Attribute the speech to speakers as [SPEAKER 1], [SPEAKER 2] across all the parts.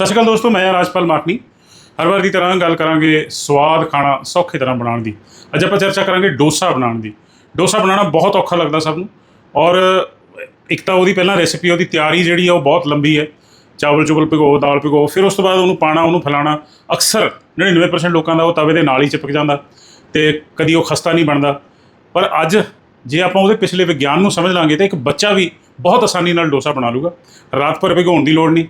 [SPEAKER 1] ਸਤਿ ਸ਼੍ਰੀ ਅਕਾਲ ਦੋਸਤੋ, ਮੈਂ ਰਾਜਪਾਲ ਮਾਕਨੀ ਹਰ ਵਾਰ ਦੀ ਤਰ੍ਹਾਂ ਗੱਲ ਕਰਾਂਗੇ ਸਵਾਦ ਖਾਣਾ ਸੌਖੀ ਤਰ੍ਹਾਂ ਬਣਾਉਣ ਦੀ। ਅੱਜ ਆਪਾਂ ਚਰਚਾ ਕਰਾਂਗੇ ਡੋਸਾ ਬਣਾਉਣ ਦੀ। ਡੋਸਾ ਬਣਾਉਣਾ ਬਹੁਤ ਔਖਾ ਲੱਗਦਾ ਸਭ ਨੂੰ। ਔਰ ਇੱਕ ਤਾਂ ਉਹਦੀ ਪਹਿਲਾਂ ਰੈਸਿਪੀ ਉਹਦੀ ਤਿਆਰੀ ਜਿਹੜੀ ਆ, ਉਹ ਬਹੁਤ ਲੰਬੀ ਹੈ। ਚਾਵਲ ਚੁਵਲ ਭਿਗੋ, ਦਾਲ ਭਿਗੋ, ਫਿਰ ਉਸ ਤੋਂ ਬਾਅਦ ਉਹਨੂੰ ਪਾਣਾ, ਉਹਨੂੰ ਫਲਾਣਾ। ਅਕਸਰ 99% ਲੋਕਾਂ ਦਾ ਉਹ ਤਵੇ ਦੇ ਨਾਲ ਹੀ ਚਿਪਕ ਜਾਂਦਾ ਤੇ ਕਦੀ ਉਹ ਖਸਤਾ ਨਹੀਂ ਬਣਦਾ। ਪਰ ਅੱਜ ਜੇ ਆਪਾਂ ਉਹਦੇ ਪਿਛਲੇ ਵਿਗਿਆਨ ਨੂੰ ਸਮਝ ਲਾਂਗੇ ਤਾਂ ਇੱਕ ਬੱਚਾ ਵੀ ਬਹੁਤ ਆਸਾਨੀ ਨਾਲ ਡੋਸਾ ਬਣਾ ਲੂਗਾ। ਰਾਤ ਭਰ ਭਿਗਾਉਣ ਦੀ ਲੋੜ ਨਹੀਂ।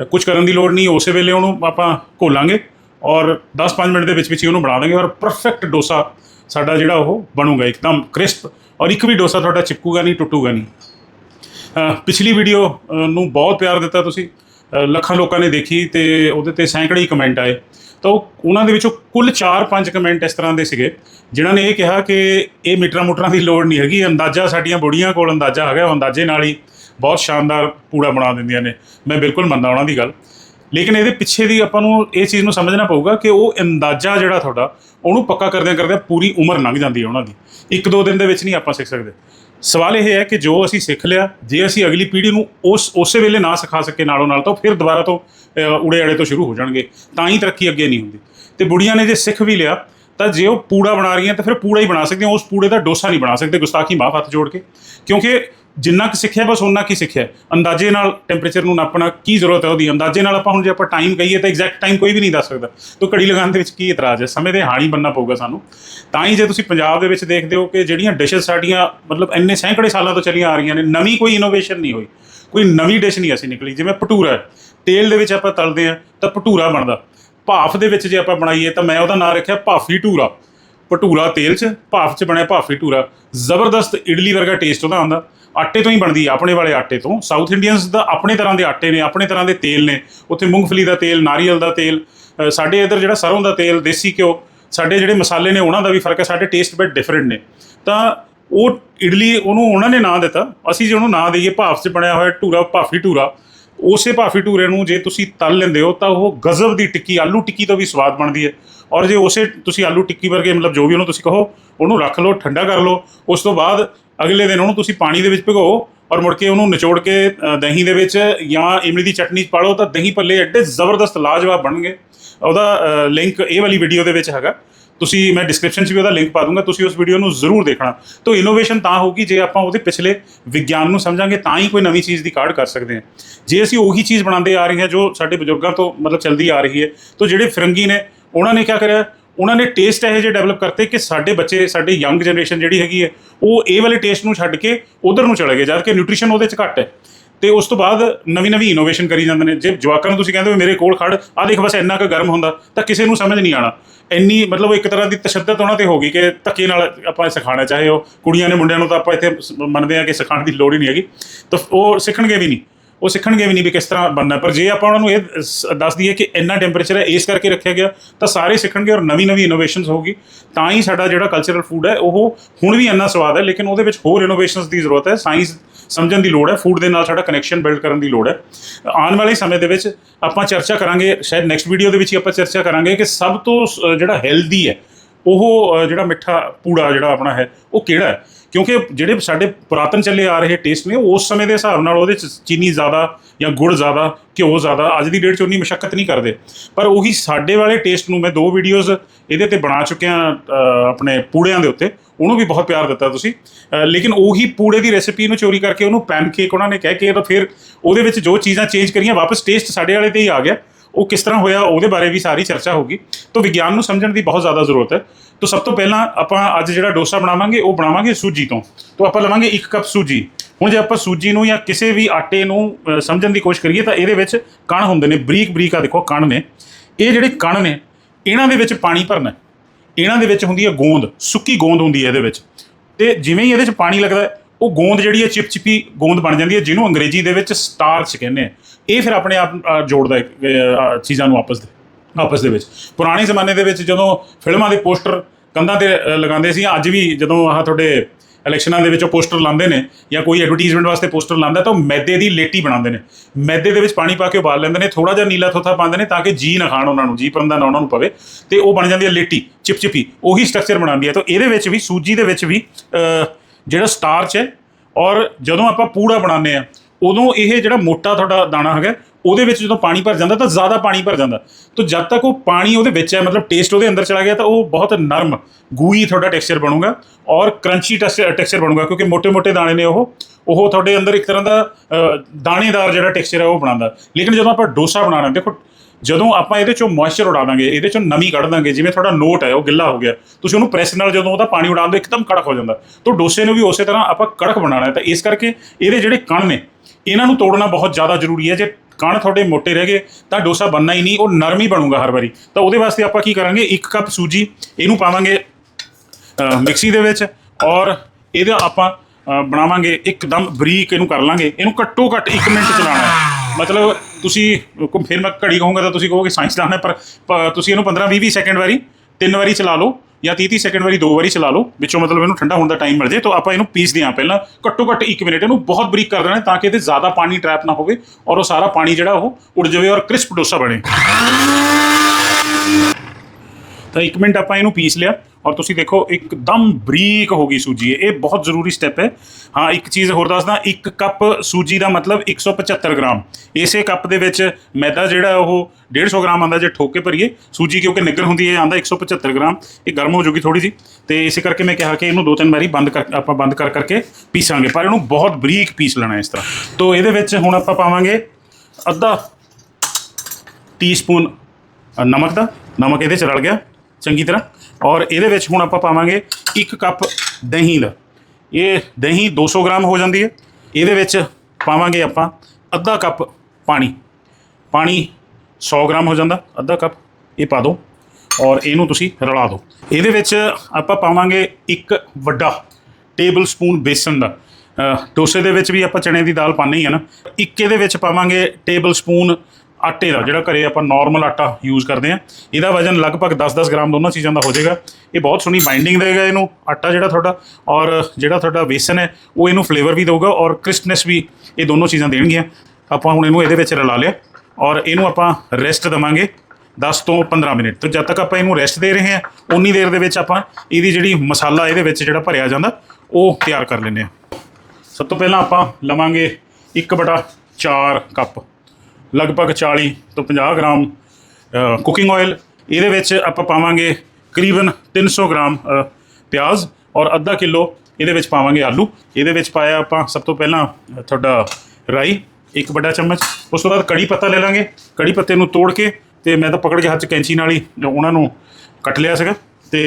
[SPEAKER 1] ਕੁਝ ਕਰਨ ਦੀ ਲੋੜ ਨਹੀਂ, ਉਸੇ ਵੇਲੇ ਉਹਨੂੰ ਆਪਾਂ ਘੋਲਾਂਗੇ ਔਰ 10-5 ਮਿੰਟ ਦੇ ਵਿੱਚ ਵਿੱਚ ਹੀ ਉਹਨੂੰ ਬਣਾ ਦਾਂਗੇ ਔਰ ਪਰਫੈਕਟ ਡੋਸਾ ਸਾਡਾ ਜਿਹੜਾ ਉਹ ਬਣੂਗਾ, ਇੱਕਦਮ ਕ੍ਰਿਸਪ ਔਰ ਇੱਕ ਵੀ ਡੋਸਾ ਤੁਹਾਡਾ ਚਿਪਕੂਗਾ ਨਹੀਂ, ਟੁੱਟੂਗਾ ਨਹੀਂ। ਪਿਛਲੀ ਵੀਡੀਓ ਨੂੰ ਬਹੁਤ ਪਿਆਰ ਦਿੱਤਾ ਤੁਸੀਂ। ਲੱਖਾਂ ਲੋਕਾਂ ਨੇ ਦੇਖੀ ਤੇ ਉਹਦੇ ਤੇ ਸੈਂਕੜੇ ਹੀ ਕਮੈਂਟ ਆਏ। ਤਾਂ ਉਹ, ਉਹਨਾਂ ਦੇ ਵਿੱਚੋਂ ਕੁੱਲ 4-5 ਕਮੈਂਟ ਇਸ ਤਰ੍ਹਾਂ ਦੇ ਸੀਗੇ, ਜਿਨ੍ਹਾਂ ਨੇ ਇਹ ਕਿਹਾ ਕਿ ਇਹ ਮੀਟਰਾਂ ਮੋਟਰਾਂ ਦੀ ਲੋੜ ਨਹੀਂ ਹੈਗੀ, ਅੰਦਾਜ਼ਾ ਸਾਡੀਆਂ ਬੁੜੀਆਂ ਕੋਲ ਅੰਦਾਜ਼ਾ ਹੈਗਾ, ਉਹ ਅੰਦਾਜ਼ੇ ਨਾਲ ਹੀ ਬਹੁਤ ਸ਼ਾਨਦਾਰ ਪੂੜਾ ਬਣਾ ਦਿੰਦੀਆਂ ਨੇ। ਮੈਂ ਬਿਲਕੁਲ ਮੰਨਦਾ ਉਹਨਾਂ ਦੀ ਗੱਲ। ਲੇਕਿਨ ਇਹਦੇ ਪਿੱਛੇ ਦੀ ਆਪਾਂ ਨੂੰ ਇਹ ਚੀਜ਼ ਨੂੰ ਸਮਝਣਾ ਪਊਗਾ ਕਿ ਉਹ ਅੰਦਾਜ਼ਾ ਜਿਹੜਾ ਤੁਹਾਡਾ, ਉਹਨੂੰ ਪੱਕਾ ਕਰਦਿਆਂ ਕਰਦਿਆਂ ਪੂਰੀ ਉਮਰ ਲੰਘ ਜਾਂਦੀ ਹੈ ਉਹਨਾਂ ਦੀ। ਇੱਕ ਦੋ ਦਿਨ ਦੇ ਵਿੱਚ ਨਹੀਂ ਆਪਾਂ ਸਿੱਖ ਸਕਦੇ। ਸਵਾਲ ਇਹ ਹੈ ਕਿ ਜੋ ਅਸੀਂ ਸਿੱਖ ਲਿਆ, ਜੇ ਅਸੀਂ ਅਗਲੀ ਪੀੜ੍ਹੀ ਨੂੰ ਉਸ, ਉਸੇ ਵੇਲੇ ਨਾ ਸਿਖਾ ਸਕੇ ਨਾਲੋਂ ਨਾਲ, ਤਾਂ ਫਿਰ ਦੁਬਾਰਾ ਤੋਂ ਉੜੇ ਅੜੇ ਤੋਂ ਸ਼ੁਰੂ ਹੋ ਜਾਣਗੇ। ਤਾਂ ਹੀ ਤਰੱਕੀ ਅੱਗੇ ਨਹੀਂ ਹੁੰਦੀ। ਤੇ ਬੁੜੀਆਂ ਨੇ ਜੇ ਸਿੱਖ ਵੀ ਲਿਆ, ਤਾਂ ਜੇ ਉਹ ਪੂੜਾ ਬਣਾ ਰਹੀਆਂ, ਤਾਂ ਫਿਰ ਪੂੜਾ ਹੀ ਬਣਾ ਸਕਦੀਆਂ ਉਸ ਪੂੜੇ ਦਾ ਡੋਸਾ ਨਹੀਂ ਬਣਾ ਸਕਦੇ। ਗੁਸਤਾਖੀ ਮਾਫ ਹੱਥ ਜੋੜ ਕੇ। ਕਿਉਂਕਿ ਜਿੰਨਾ ਕੁ ਸਿੱਖਿਆ, ਬਸ ਉਹਨਾਂ ਕੀ ਸਿੱਖਿਆ। ਅੰਦਾਜ਼ੇ ਨਾਲ ਟੈਂਪਰੇਚਰ ਨੂੰ ਨਾਪਣਾ ਕੀ ਜ਼ਰੂਰਤ ਹੈ ਉਹਦੀ? ਅੰਦਾਜ਼ੇ ਨਾਲ ਆਪਾਂ ਹੁਣ ਜੇ ਆਪਾਂ ਟਾਈਮ ਕਹੀਏ ਤਾਂ ਐਗਜ਼ੈਕਟ ਟਾਈਮ ਕੋਈ ਵੀ ਨਹੀਂ ਦੱਸ ਸਕਦਾ। ਤਾਂ ਘੜੀ ਲਗਾਉਣ ਦੇ ਵਿੱਚ ਕੀ ਇਤਰਾਜ਼ ਹੈ? ਸਮੇਂ ਦੇ ਹਾਣੀ ਬੰਨਣਾ ਪਊਗਾ ਸਾਨੂੰ। ਤਾਂ ਹੀ ਜੇ ਤੁਸੀਂ ਪੰਜਾਬ ਦੇ ਵਿੱਚ ਦੇਖਦੇ ਹੋ ਕਿ ਜਿਹੜੀਆਂ ਡਿਸ਼ਸ ਸਾਡੀਆਂ ਮਤਲਬ ਇੰਨੇ ਸੈਂਕੜੇ ਸਾਲਾਂ ਤੋਂ ਚੱਲੀਆਂ ਆ ਰਹੀਆਂ ਨੇ, ਨਵੀਂ ਕੋਈ ਇਨੋਵੇਸ਼ਨ ਨਹੀਂ ਹੋਈ। ਕੋਈ ਨਵੀਂ ਡਿਸ਼ ਨਹੀਂ ਅਸੀਂ ਨਿਕਲੀ। ਜਿਵੇਂ ਭਟੂਰਾ ਤੇਲ ਦੇ ਵਿੱਚ ਆਪਾਂ ਤਲਦੇ ਆ ਤਾਂ ਭਟੂਰਾ ਬਣਦਾ। ਭਾਫ ਦੇ ਵਿੱਚ ਜੇ ਆਪਾਂ ਬਣਾਈਏ ਤਾਂ ਮੈਂ ਉਹਦਾ ਨਾਮ ਰੱਖਿਆ ਭਾਫੀ ਟੂਰਾ ਭਟੂਰਾ ਤੇਲ 'ਚ, ਭਾਫ 'ਚ ਬਣਿਆ ਭਾਫੀ ਟੂਰਾ ਜ਼ਬਰਦਸਤ ਇਡਲੀ ਵਰਗਾ ਟੇਸਟ ਉਹਦਾ ਆਉਂਦਾ। ਆਟੇ ਤੋਂ ਹੀ ਬਣਦੀ ਹੈ, ਆਪਣੇ ਵਾਲੇ ਆਟੇ ਤੋਂ। ਸਾਊਥ ਇੰਡੀਅਨਸ ਦਾ ਆਪਣੇ ਤਰ੍ਹਾਂ ਦੇ ਆਟੇ ਨੇ, ਆਪਣੇ ਤਰ੍ਹਾਂ ਦੇ ਤੇਲ ਨੇ। ਉੱਥੇ ਮੂੰਗਫਲੀ ਦਾ ਤੇਲ, ਨਾਰੀਅਲ ਦਾ ਤੇਲ ਸਾਡੇ ਇੱਧਰ ਜਿਹੜਾ ਸਰੋਂ ਦਾ ਤੇਲ, ਦੇਸੀ ਘਿਓ, ਸਾਡੇ ਜਿਹੜੇ ਮਸਾਲੇ ਨੇ ਉਹਨਾਂ ਦਾ ਵੀ ਫ਼ਰਕ ਹੈ, ਸਾਡੇ ਟੇਸਟ ਬਟ ਡਿਫਰੈਂਟ ਨੇ। ਤਾਂ ਉਹ ਇਡਲੀ ਉਹਨੂੰ ਉਹਨਾਂ ਨੇ ਨਾਂ ਦਿੱਤਾ। ਅਸੀਂ ਜੇ ਉਹਨੂੰ ਨਾਂ ਦਈਏ, ਭਾਫ 'ਚ ਬਣਿਆ ਹੋਇਆ ਟੂਰਾ, ਭਾਫੀ ਟੂਰਾ, ਉਸੇ ਭਾਫੀ ਟੂਰੇ ਨੂੰ ਜੇ ਤੁਸੀਂ ਤਲ ਲੈਂਦੇ ਹੋ, ਤਾਂ ਉਹ ਗਜ਼ਬ ਦੀ ਟਿੱਕੀ, ਆਲੂ ਟਿੱਕੀ ਤੋਂ ਵੀ ਸਵਾਦ ਬਣਦੀ ਹੈ। ਔਰ ਜੇ ਉਸੇ ਤੁਸੀਂ ਆਲੂ ਟਿੱਕੀ ਵਰਗੇ, ਮਤਲਬ ਜੋ ਵੀ ਉਹਨੂੰ ਤੁਸੀਂ ਕਹੋ, ਉਹਨੂੰ ਰੱਖ ਲਓ, ਠੰਡਾ ਕਰ ਲਓ। ਉਸ ਤੋਂ ਬਾਅਦ ਅਗਲੇ ਦਿਨ ਉਹਨੂੰ ਤੁਸੀਂ ਪਾਣੀ ਦੇ ਵਿੱਚ ਭਿਗੋ ਔਰ ਮੁੜ ਕੇ ਉਹਨੂੰ ਨਿਚੋੜ ਕੇ ਦਹੀਂ ਦੇ ਵਿੱਚ ਜਾਂ ਇਮਲੀ ਦੀ ਚਟਨੀ ਪਾ ਲਓ ਤਾਂ ਦਹੀਂ ਭੱਲੇ ਐਡੇ ਜ਼ਬਰਦਸਤ ਲਾਜਵਾਬ ਬਣਨਗੇ। ਉਹਦਾ ਲਿੰਕ ਇਹ ਵਾਲੀ ਵੀਡੀਓ ਦੇ ਵਿੱਚ ਹੈਗਾ। ਤੁਸੀਂ, ਮੈਂ ਡਿਸਕ੍ਰਿਪਸ਼ਨ 'ਚ ਵੀ ਉਹਦਾ ਲਿੰਕ ਪਾ ਦੂੰਗਾ, ਤੁਸੀਂ ਉਸ ਵੀਡੀਓ ਨੂੰ ਜ਼ਰੂਰ ਦੇਖਣਾ। ਤਾਂ ਇਨੋਵੇਸ਼ਨ ਤਾਂ ਹੋਊਗੀ, ਜੇ ਆਪਾਂ ਉਹਦੇ ਪਿਛਲੇ ਵਿਗਿਆਨ ਨੂੰ ਸਮਝਾਂਗੇ ਤਾਂ ਹੀ ਕੋਈ ਨਵੀਂ ਚੀਜ਼ ਦੀ ਕਾਢ ਕਰ ਸਕਦੇ ਹਾਂ। ਜੇ ਅਸੀਂ ਉਹੀ ਚੀਜ਼ ਬਣਾਉਂਦੇ ਆ ਰਹੇ ਹਾਂ ਜੋ ਸਾਡੇ ਬਜ਼ੁਰਗਾਂ ਤੋਂ ਮਤਲਬ ਚੱਲਦੀ ਆ ਰਹੀ ਹੈ, ਤਾਂ ਜਿਹੜੇ ਫਿਰੰਗੀ ਨੇ, ਉਹਨਾਂ ਨੇ ਕੀ ਕਰਿਆ? ਉਹਨਾਂ ਨੇ ਟੇਸਟ ਇਹੋ ਜਿਹੇ ਡਿਵੈਲਪ ਕਰਤੇ ਕਿ ਸਾਡੇ ਬੱਚੇ, ਸਾਡੇ ਯੰਗ ਜਨਰੇਸ਼ਨ ਜਿਹੜੀ ਹੈਗੀ ਹੈ, ਉਹ ਇਹ ਵਾਲੇ ਟੇਸਟ ਨੂੰ ਛੱਡ ਕੇ ਉਧਰ ਨੂੰ ਚਲੇ ਗਏ, ਜਦ ਕਿ ਨਿਊਟ੍ਰੀਸ਼ਨ ਉਹਦੇ 'ਚ ਘੱਟ ਹੈ। ਤੇ ਉਸ ਤੋਂ ਬਾਅਦ ਨਵੀਂ ਨਵੀਂ ਇਨੋਵੇਸ਼ਨ ਕਰੀ ਜਾਂਦੇ ਨੇ। ਜੇ ਜਵਾਕਾਂ ਨੂੰ ਤੁਸੀਂ ਕਹਿੰਦੇ ਹੋ ਮੇਰੇ ਕੋਲ ਖੜ ਆ ਦੇਖ ਬਸ ਇੰਨਾ ਕੁ ਗਰਮ ਹੁੰਦਾ, ਤਾਂ ਕਿਸੇ ਨੂੰ ਸਮਝ ਨਹੀਂ ਆਣਾ ਇੰਨੀ ਮਤਲਬ ਇੱਕ ਤਰ੍ਹਾਂ ਦੀ ਤਸ਼ੱਦਦ ਉਹਨਾਂ ਤੇ ਹੋ ਗਈ ਕਿ ਧੱਕੇ ਨਾਲ ਆਪਾਂ ਇਹ ਸਿਖਾਉਣਾ ਚਾਹੇ ਉਹ ਕੁੜੀਆਂ ਨੇ ਮੁੰਡਿਆਂ ਨੂੰ ਤਾਂ ਆਪਾਂ ਇੱਥੇ ਸ- ਮੰਨਦੇ ਆ ਕਿ ਸਿਖਾਉਣ ਦੀ ਲੋੜ ਹੀ ਨਹੀਂ ਹੈਗੀ। ਤਾਂ ਉਹ ਸਿੱਖਣਗੇ ਵੀ ਨਹੀਂ। ਉਹ ਸਿੱਖਣਗੇ ਵੀ ਨਹੀਂ ਵੀ ਕਿਸ ਤਰ੍ਹਾਂ ਬਣਨਾ। ਪਰ ਜੇ ਆਪਾਂ ਉਹਨਾਂ ਨੂੰ ਇਹ ਸ- ਦੱਸ ਦਈਏ ਕਿ ਇੰਨਾ ਟੈਂਪਰੇਚਰ ਹੈ ਇਸ ਕਰਕੇ ਰੱਖਿਆ ਗਿਆ ਤਾਂ ਸਾਰੇ ਸਿੱਖਣਗੇ ਔਰ ਨਵੀਂ ਨਵੀਂ ਇਨੋਵੇਸ਼ਨਸ ਹੋਊਗੀ। ਤਾਂ ਹੀ ਸਾਡਾ ਜਿਹੜਾ ਕਲਚਰਲ ਫੂਡ ਹੈ ਉਹ ਹੁਣ ਵੀ ਇੰਨਾ ਸਵਾਦ ਹੈ ਲੇਕਿਨ ਉਹਦੇ ਵਿੱਚ ਹੋਰ ਇਨੋਵੇਸ਼ਨਸ ਦੀ ਜ਼ਰੂਰਤ ਹੈ। ਸਾਇੰਸ ਸਮਝਣ ਦੀ ਲੋੜ ਹੈ ਫੂਡ ਦੇ ਨਾਲ ਸਾਡਾ ਕਨੈਕਸ਼ਨ ਬਿਲਡ ਕਰਨ ਦੀ ਲੋੜ ਹੈ। ਆਉਣ ਵਾਲੇ ਸਮੇਂ ਦੇ ਵਿੱਚ ਆਪਾਂ ਚਰਚਾ ਕਰਾਂਗੇ ਸ਼ਾਇਦ ਨੈਕਸਟ ਵੀਡੀਓ ਦੇ ਵਿੱਚ ਹੀ ਆਪਾਂ ਚਰਚਾ ਕਰਾਂਗੇ ਕਿ ਸਭ ਤੋਂ ਸ- ਜਿਹੜਾ ਹੈਲਦੀ ਹੈ ਉਹ ਅ, ਜਿਹੜਾ ਮਿੱਠਾ ਪੂੜਾ ਜਿਹੜਾ ਆਪਣਾ ਹੈ ਉਹ ਕਿਹੜਾ ਹੈ? ਕਿਉਂਕਿ ਜਿਹੜੇ ਸਾਡੇ ਪੁਰਾਤਨ ਚੱਲੇ ਆ ਰਹੇ ਟੇਸਟ ਨੇ, ਉਸ ਸਮੇਂ ਦੇ ਹਿਸਾਬ ਨਾਲ ਉਹਦੇ ਚ ਚੀਨੀ ਜ਼ਿਆਦਾ ਜਾਂ ਗੁੜ ਜ਼ਿਆਦਾ, ਘਿਓ ਜ਼ਿਆਦਾ, ਅੱਜ ਦੀ ਡੇਟ 'ਚ ਉਨੀ ਮੁਸ਼ਕਲ ਨਹੀਂ ਕਰਦੇ। ਪਰ ਉਹੀ ਸਾਡੇ ਵਾਲੇ ਟੇਸਟ ਨੂੰ ਮੈਂ ਦੋ ਵੀਡੀਓਜ਼ ਇਹਦੇ ਤੇ ਬਣਾ ਚੁੱਕਿਆ ਆਪਣੇ ਪੂੜਿਆਂ ਦੇ ਉੱਤੇ। ਉਹਨੂੰ ਵੀ ਬਹੁਤ ਪਿਆਰ ਦਿੱਤਾ ਤੁਸੀਂ। ਲੇਕਿਨ ਉਹੀ ਪੂੜੇ ਦੀ ਰੈਸਿਪੀ ਨੂੰ ਚੋਰੀ ਕਰਕੇ ਉਹਨੂੰ ਪੈਨਕੇਕ ਉਹਨਾਂ ਨੇ ਕਹਿ ਕੇ ਤਾਂ ਫਿਰ ਉਹਦੇ ਵਿੱਚ ਜੋ ਚੀਜ਼ਾਂ ਚੇਂਜ ਕਰੀਆਂ, ਵਾਪਸ ਟੇਸਟ ਸਾਡੇ ਵਾਲੇ ਤੇ ਹੀ ਆ ਗਿਆ। ਉਹ ਕਿਸ ਤਰ੍ਹਾਂ ਹੋਇਆ, ਉਹਦੇ ਬਾਰੇ ਵੀ ਸਾਰੀ ਚਰਚਾ ਹੋਗੀ ਤਾਂ ਵਿਗਿਆਨ ਨੂੰ ਸਮਝਣ ਦੀ ਬਹੁਤ ਜ਼ਿਆਦਾ ਜ਼ਰੂਰਤ ਹੈ। ਤਾਂ ਸਭ ਤੋਂ ਪਹਿਲਾਂ ਆਪਾਂ ਅੱਜ ਜਿਹੜਾ ਡੋਸਾ ਬਣਾਵਾਂਗੇ, ਉਹ ਬਣਾਵਾਂਗੇ ਸੂਜੀ ਤੋਂ। ਤਾਂ ਆਪਾਂ ਲਵਾਂਗੇ 1 ਕੱਪ ਸੂਜੀ। ਹੁਣ ਜੇ ਆਪਾਂ ਸੂਜੀ ਨੂੰ ਜਾਂ ਕਿਸੇ ਵੀ ਆਟੇ ਨੂੰ ਸਮਝਣ ਦੀ ਕੋਸ਼ਿਸ਼ ਕਰੀਏ ਤਾਂ ਇਹਦੇ ਵਿੱਚ ਕਣ ਹੁੰਦੇ ਨੇ ਬਰੀਕ ਬਰੀਕ ਆ ਦੇਖੋ ਕਣ ਨੇ। ਇਹ ਜਿਹੜੇ ਕਣ ਨੇ, ਇਹਨਾਂ ਦੇ ਵਿੱਚ ਪਾਣੀ ਭਰਨਾ ਇਹਨਾਂ ਦੇ ਵਿੱਚ ਹੁੰਦੀ ਹੈ ਗੋਂਦ, ਸੁੱਕੀ ਗੋਂਦ ਹੁੰਦੀ ਹੈ ਇਹਦੇ ਵਿੱਚ। ਤੇ ਜਿਵੇਂ ਹੀ ਇਹਦੇ 'ਚ ਪਾਣੀ ਲੱਗਦਾ ਉਹ ਗੋਂਦ ਜਿਹੜੀ ਹੈ ਚਿਪਚਿਪੀ ਗੋਂਦ ਬਣ ਜਾਂਦੀ ਹੈ, ਜਿਹਨੂੰ ਅੰਗਰੇਜ਼ੀ ਦੇ ਵਿੱਚ ਸਟਾਰਚ ਕਹਿੰਦੇ ਆ। ਇਹ ਫਿਰ ਆਪਣੇ ਆਪ ਅ, ਜੋੜਦਾ ਹੈ ਅ, ਚੀਜ਼ਾਂ ਨੂੰ ਆਪਸ ਦੇ ਆਪਸ ਦੇ ਵਿੱਚ। ਪੁਰਾਣੇ ਜ਼ਮਾਨੇ ਦੇ ਵਿੱਚ ਜਦੋਂ ਫਿਲਮਾਂ ਦੇ ਪੋਸਟਰ ਕੰਧਾਂ ਤੇ ਅ, ਲਗਾਉਂਦੇ ਸੀ ਅੱਜ ਵੀ ਜਦੋਂ ਆਹ ਤੁਹਾਡੇ ਇਲੈਕਸ਼ਨਾਂ ਦੇ ਵਿੱਚ ਉਹ ਪੋਸਟਰ ਲਾਉਂਦੇ ਨੇ ਜਾਂ ਕੋਈ ਐਡਵਰਟਾਈਜ਼ਮੈਂਟ ਵਾਸਤੇ ਪੋਸਟਰ ਲਾਉਂਦਾ ਤਾਂ ਉਹ ਮੈਦੇ ਦੀ ਲੇਟੀ ਬਣਾਉਂਦੇ ਨੇ। ਮੈਦੇ ਦੇ ਵਿੱਚ ਪਾਣੀ ਪਾ ਕੇ ਉਬਾਲ ਲੈਂਦੇ ਨੇ ਥੋੜਾ ਜਿਹਾ ਨੀਲਾ ਥੋਥਾ ਪਾਉਂਦੇ ਨੇ ਤਾਂ ਕਿ ਜੀ ਨਾ ਖਾਣ ਉਹਨਾਂ ਨੂੰ ਜੀ ਪਰੰਦਾ ਨਾ ਉਹਨਾਂ ਨੂੰ ਪਵੇ ਤੇ ਉਹ ਬਣ ਜਾਂਦੀ ਹੈ ਲੇਟੀ ਚਿਪਚਿਪੀ ਉਹੀ ਸਟਰਕਚਰ ਬਣਾਉਂਦੀ ਹੈ। ਤਾਂ ਇਹਦੇ ਵਿੱਚ ਵੀ ਸੂਜੀ ਦੇ ਵਿੱਚ ਵੀ ਅ, ਜਿਹੜਾ ਸਟਾਰਚ ਹੈ ਔਰ ਜਦੋਂ ਆਪਾਂ ਪੂੜਾ ਬਣਾਉਂਦੇ ਆ ਉਦੋਂ ਇਹ ਜਿਹੜਾ ਮੋਟਾ ਤੁਹਾਡਾ ਦਾਣਾ ਹੈਗਾ, ਉਹਦੇ ਵਿੱਚ ਜਦੋਂ ਪਾਣੀ ਭਰ ਜਾਂਦਾ ਤਾਂ ਜ਼ਿਆਦਾ ਪਾਣੀ ਭਰ ਜਾਂਦਾ। ਤਾਂ ਜਦ ਤੱਕ ਉਹ ਪਾਣੀ ਉਹਦੇ ਵਿੱਚ ਹੈ, ਮਤਲਬ ਟੇਸਟ ਉਹਦੇ ਅੰਦਰ ਚਲਾ ਗਿਆ ਤਾਂ ਉਹ ਬਹੁਤ ਨਰਮ ਗੂਈ ਤੁਹਾਡਾ ਟੈਕਸਚਰ ਬਣੂਗਾ ਔਰ ਕਰੰਚੀ ਟੈਕਸਚਰ ਬਣੂਗਾ ਕਿਉਂਕਿ ਮੋٹے-ਮੋٹے ਦਾਣੇ ਨੇ ਉਹ। ਉਹ ਤੁਹਾਡੇ ਅੰਦਰ ਇੱਕ ਤਰ੍ਹਾਂ ਦਾ ਦਾਣੇਦਾਰ ਜਿਹੜਾ ਟੈਕਸਚਰ ਹੈ ਉਹ ਬਣਾਉਂਦਾ। ਲੇਕਿਨ ਜਦੋਂ ਆਪਾਂ ਡੋਸਾ ਬਣਾਉਣਾ ਦੇਖੋ, ਜਦੋਂ ਆਪਾਂ ਇਹਦੇ ਚੋਂ ਮੋਇਸਚਰ ਉਡਾ ਦਾਂਗੇ, ਇਹਦੇ ਚੋਂ ਨਮੀ ਕੱਢ ਦਾਂਗੇ, ਜਿਵੇਂ ਤੁਹਾਡਾ ਨੋਟ ਹੈ, ਉਹ ਗਿੱਲਾ ਹੋ ਗਿਆ, ਤੁਸੀਂ ਉਹਨੂੰ ਪ੍ਰੈਸ ਨਾਲ ਜਦੋਂ ਉਹਦਾ ਪਾਣੀ ਉਡਾਉਂਦੇ ਇੱਕਦਮ ਕੜਕ ਹੋ ਜਾਂਦਾ। ਤਾਂ ਡੋਸੇ ਨੂੰ ਵੀ ਉਸੇ ਤਰ੍ਹਾਂ ਆਪਾਂ ਕੜਕ ਬਣਾਉਣਾ ਹੈ, ਤਾਂ ਇਸ ਕਰਕੇ ਇਹਦੇ ਜਿਹੜੇ ਕਣ ਨੇ ਇਹਨਾਂ ਨੂੰ ਤੋੜਨਾ ਬਹੁਤ ਜ਼ਿਆਦਾ ਜ਼ਰੂਰੀ ਹੈ। ਜੇ ਕਣ ਤੁਹਾਡੇ ਮੋਟੇ ਰਹਿ ਗਏ, ਤਾਂ ਡੋਸਾ ਬਣਨਾ ਹੀ ਨਹੀਂ, ਉਹ ਨਰਮ ਹੀ ਬਣੂਗਾ ਹਰ ਵਾਰੀ। ਤਾਂ ਉਹਦੇ ਵਾਸਤੇ ਆਪਾਂ ਕੀ ਕਰਾਂਗੇ? ਇੱਕ ਕੱਪ ਸੂਜੀ, ਇਹਨੂੰ ਪਾਵਾਂਗੇ ਮਿਕਸੀ ਦੇ ਵਿੱਚ ਔਰ ਇਹਦਾ ਆਪਾਂ ਬਣਾਵਾਂਗੇ, ਇੱਕਦਮ ਬਰੀਕ ਇਹਨੂੰ ਕਰ ਲਾਂਗੇ। ਇਹਨੂੰ ਘੱਟੋ ਘੱਟ 1 ਮਿੰਟ ਚਲਾਉਣਾ ਹੈ। ਮਤਲਬ ਤੁਸੀਂ ਫਿਰ ਮੈਂ ਘੜੀ ਕਹੂੰਗਾ ਤਾਂ ਤੁਸੀਂ ਕਹੋਗੇ, ਸਾਇੰਸ ਸਾਇੰਸਦਾਨ ਹੈ ਪਰ ਪ- ਤੁਸੀਂ ਇਹਨੂੰ 15 20 ਸੈਕਿੰਡ ਵਾਰੀ, ਤਿੰਨ ਵਾਰੀ ਚਲਾ ਲਓ। ਜਾਂ 30 30 ਸੈਕਿੰਡ ਵਾਰੀ ਦੋ ਵਾਰੀ ਚਲਾ ਲਓ, ਵਿੱਚੋਂ ਮਤਲਬ ਇਹਨੂੰ ਠੰਡਾ ਹੋਣ ਦਾ ਟਾਈਮ ਮਿਲ ਜੇ, ਤਾਂ ਆਪਾਂ ਇਹਨੂੰ ਪੀਸਦੇ ਹਾਂ ਪਹਿਲਾਂ। ਘੱਟੋ ਘੱਟ 1 ਮਿੰਟ ਇਹਨੂੰ ਬਹੁਤ ਬਰੀਕ ਕਰ ਦੇਣਾ ਤਾਂ ਕਿ ਇਹਦੇ ਜ਼ਿਆਦਾ ਪਾਣੀ ਟਰੈਪ ਨਾ ਹੋਵੇ ਔਰ ਉਹ ਸਾਰਾ ਪਾਣੀ ਜਿਹੜਾ ਉਹ ਉੱਡ ਜਾਵੇ ਔਰ ਕ੍ਰਿਸਪ ਡੋਸਾ ਬਣੇ। ਤਾਂ 1 ਮਿੰਟ ਆਪਾਂ ਇਹਨੂੰ ਪੀਸ ਲਿਆ। ਔਰ ਤੁਸੀਂ ਦੇਖੋ ਇੱਕਦਮ ਬਰੀਕ ਹੋ ਗਈ ਸੂਜੀ ਇਹ। ਬਹੁਤ ਜ਼ਰੂਰੀ ਸਟੈਪ ਹੈ। ਹਾਂ ਇੱਕ ਚੀਜ਼ ਹੋਰ ਦੱਸਦਾ ਇੱਕ ਕੱਪ ਸੂਜੀ ਦਾ ਮਤਲਬ 175 ਗ੍ਰਾਮ। ਇਸੇ ਕੱਪ ਦੇ ਵਿੱਚ ਮੈਦਾ ਜਿਹੜਾ ਉਹ 150 ਗ੍ਰਾਮ ਆਂਦਾ ਜੇ ਠੋਕੇ ਭਰੀਏ ਸੂਜੀ ਕਿਉਂਕਿ ਨਿੱਗਰ ਹੁੰਦੀ ਹੈ ਆਂਦਾ 175 ਗ੍ਰਾਮ। ਇਹ ਗਰਮ ਹੋ ਜੂਗੀ ਥੋੜੀ ਜੀ ਤੇ ਇਸੇ ਕਰਕੇ ਮੈਂ ਕਿਹਾ ਕਿ ਇਹਨੂੰ ਦੋ ਤਿੰਨ ਵਾਰੀ ਬੰਦ ਕਰ ਆਪਾਂ ਬੰਦ ਕਰ ਕਰਕੇ ਪੀਸਾਂਗੇ। ਪਰ ਇਹਨੂੰ ਬਹੁਤ ਬਰੀਕ ਪੀਸ ਲੈਣਾ ਇਸ ਤਰ੍ਹਾਂ। ਤੋਂ ਇਹਦੇ ਵਿੱਚ ਹੁਣ ਆਪਾਂ ਪਾਵਾਂਗੇ ਅੱਧਾ ਟੀਸਪੂਨ ਅ, ਨਮਕ ਦਾ। ਨਮਕ ਇਹਦੇ ਚ ਰਲ ਗਿਆ। ਚੰਗੀ ਤਰ੍ਹਾਂ। ਔਰ ਇਹਦੇ ਵਿੱਚ ਹੁਣ ਆਪਾਂ ਪਾਵਾਂਗੇ 1 ਕੱਪ ਦਹੀਂ ਦਾ ਇਹ ਦਹੀਂ 200 ਗ੍ਰਾਮ ਹੋ ਜਾਂਦੀ ਹੈ। ਇਹਦੇ ਵਿੱਚ ਪਾਵਾਂਗੇ ਆਪਾਂ ਅੱਧਾ ਕੱਪ ਪਾਣੀ। ਪਾਣੀ 100 ਗ੍ਰਾਮ ਹੋ ਜਾਂਦਾ, ਅੱਧਾ ਕੱਪ ਇਹ ਪਾ ਦਿਓ ਔਰ ਇਹਨੂੰ ਤੁਸੀਂ ਰਲਾ ਦਿਓ ਇਹਦੇ ਵਿੱਚ ਆਪਾਂ ਪਾਵਾਂਗੇ ਇੱਕ ਵੱਡਾ ਟੇਬਲ ਸਪੂਨ ਬੇਸਨ ਦਾ। ਡੋਸੇ ਦੇ ਵਿੱਚ ਵੀ ਆਪਾਂ ਚਣੇ ਦੀ ਦਾਲ ਪਾਉਂਦੇ ਹੀ ਨਾ। ਇੱਕ ਇਹਦੇ ਵਿੱਚ ਪਾਵਾਂਗੇ ਟੇਬਲ ਸਪੂਨ ਆਟੇ ਦਾ, ਜਿਹੜਾ ਘਰੇ ਆਪਾਂ ਨਾਰਮਲ ਆਟਾ ਯੂਜ਼ ਕਰਦੇ ਆ ਇਹਦਾ ਵਜ਼ਨ ਲਗਭਗ 10-10 ਗ੍ਰਾਮ ਦੋਨਾਂ ਚੀਜ਼ਾਂ ਦਾ ਹੋ ਜਾਏਗਾ। ਇਹ ਬਹੁਤ ਸੋਹਣੀ ਬਾਈਂਡਿੰਗ ਦੇਗਾ ਇਹਨੂੰ, ਆਟਾ ਜਿਹੜਾ ਤੁਹਾਡਾ, ਔਰ ਜਿਹੜਾ ਤੁਹਾਡਾ ਬੇਸਨ ਹੈ, ਉਹ ਇਹਨੂੰ ਫਲੇਵਰ ਵੀ ਦੇਊਗਾ ਔਰ ਕ੍ਰਿਸਪਨੈਸ ਵੀ ਇਹ ਦੋਨੋਂ ਚੀਜ਼ਾਂ ਦੇਣਗੀਆਂ। ਆਪਾਂ ਹੁਣ ਇਹਨੂੰ ਇਹਦੇ ਵਿੱਚ ਰਲਾ ਲਿਆ, ਔਰ ਇਹਨੂੰ ਆਪਾਂ ਰੈਸਟ ਦਵਾਂਗੇ 10 ਤੋਂ 15 ਮਿੰਟ ਤੋਂ। ਜਦ ਤੱਕ ਆਪਾਂ ਇਹਨੂੰ ਰੈਸਟ ਦੇ ਰਹੇ ਹਾਂ ਉਨੀ ਦੇਰ ਦੇ ਵਿੱਚ ਆਪਾਂ ਇਹਦੀ ਜਿਹੜੀ ਮਸਾਲਾ ਇਹਦੇ ਵਿੱਚ ਜਿਹੜਾ ਭਰਿਆ ਜਾਂਦਾ, ਉਹ ਤਿਆਰ ਕਰ ਲੈਂਦੇ ਹਾਂ। ਸਭ ਤੋਂ ਪਹਿਲਾਂ ਆਪਾਂ ਲਵਾਂਗੇ 1/4 ਕੱਪ। ਲਗਭਗ 40 ਤੋਂ 50 ਗ੍ਰਾਮ ਕੁਕਿੰਗ ਆਇਲ ਇਹਦੇ ਵਿੱਚ ਆਪਾਂ ਪਾਵਾਂਗੇ ਕਰੀਬਨ 300 ਗ੍ਰਾਮ ਪਿਆਜ਼ ਔਰ ਅੱਧਾ ਕਿਲੋ ਇਹਦੇ ਵਿੱਚ ਪਾਵਾਂਗੇ ਆਲੂ। ਇਹਦੇ ਵਿੱਚ ਪਾਇਆ ਆਪਾਂ ਸਭ ਤੋਂ ਪਹਿਲਾਂ ਤੁਹਾਡਾ ਰਾਈ ਇੱਕ ਵੱਡਾ ਚਮਚ। ਉਸ ਤੋਂ ਬਾਅਦ ਕੜੀ ਪੱਤਾ ਲੈ ਲਾਂਗੇ। ਕੜੀ ਪੱਤੇ ਨੂੰ ਤੋੜ ਕੇ ਤੇ ਮੈਂ ਤਾਂ ਪਕੜ ਕੇ ਹੱਥ 'ਚ ਕੈਂਚੀ ਨਾਲ ਹੀ ਉਹਨਾਂ ਨੂੰ ਕੱਟ ਲਿਆ ਸੀਗਾ। ਤੇ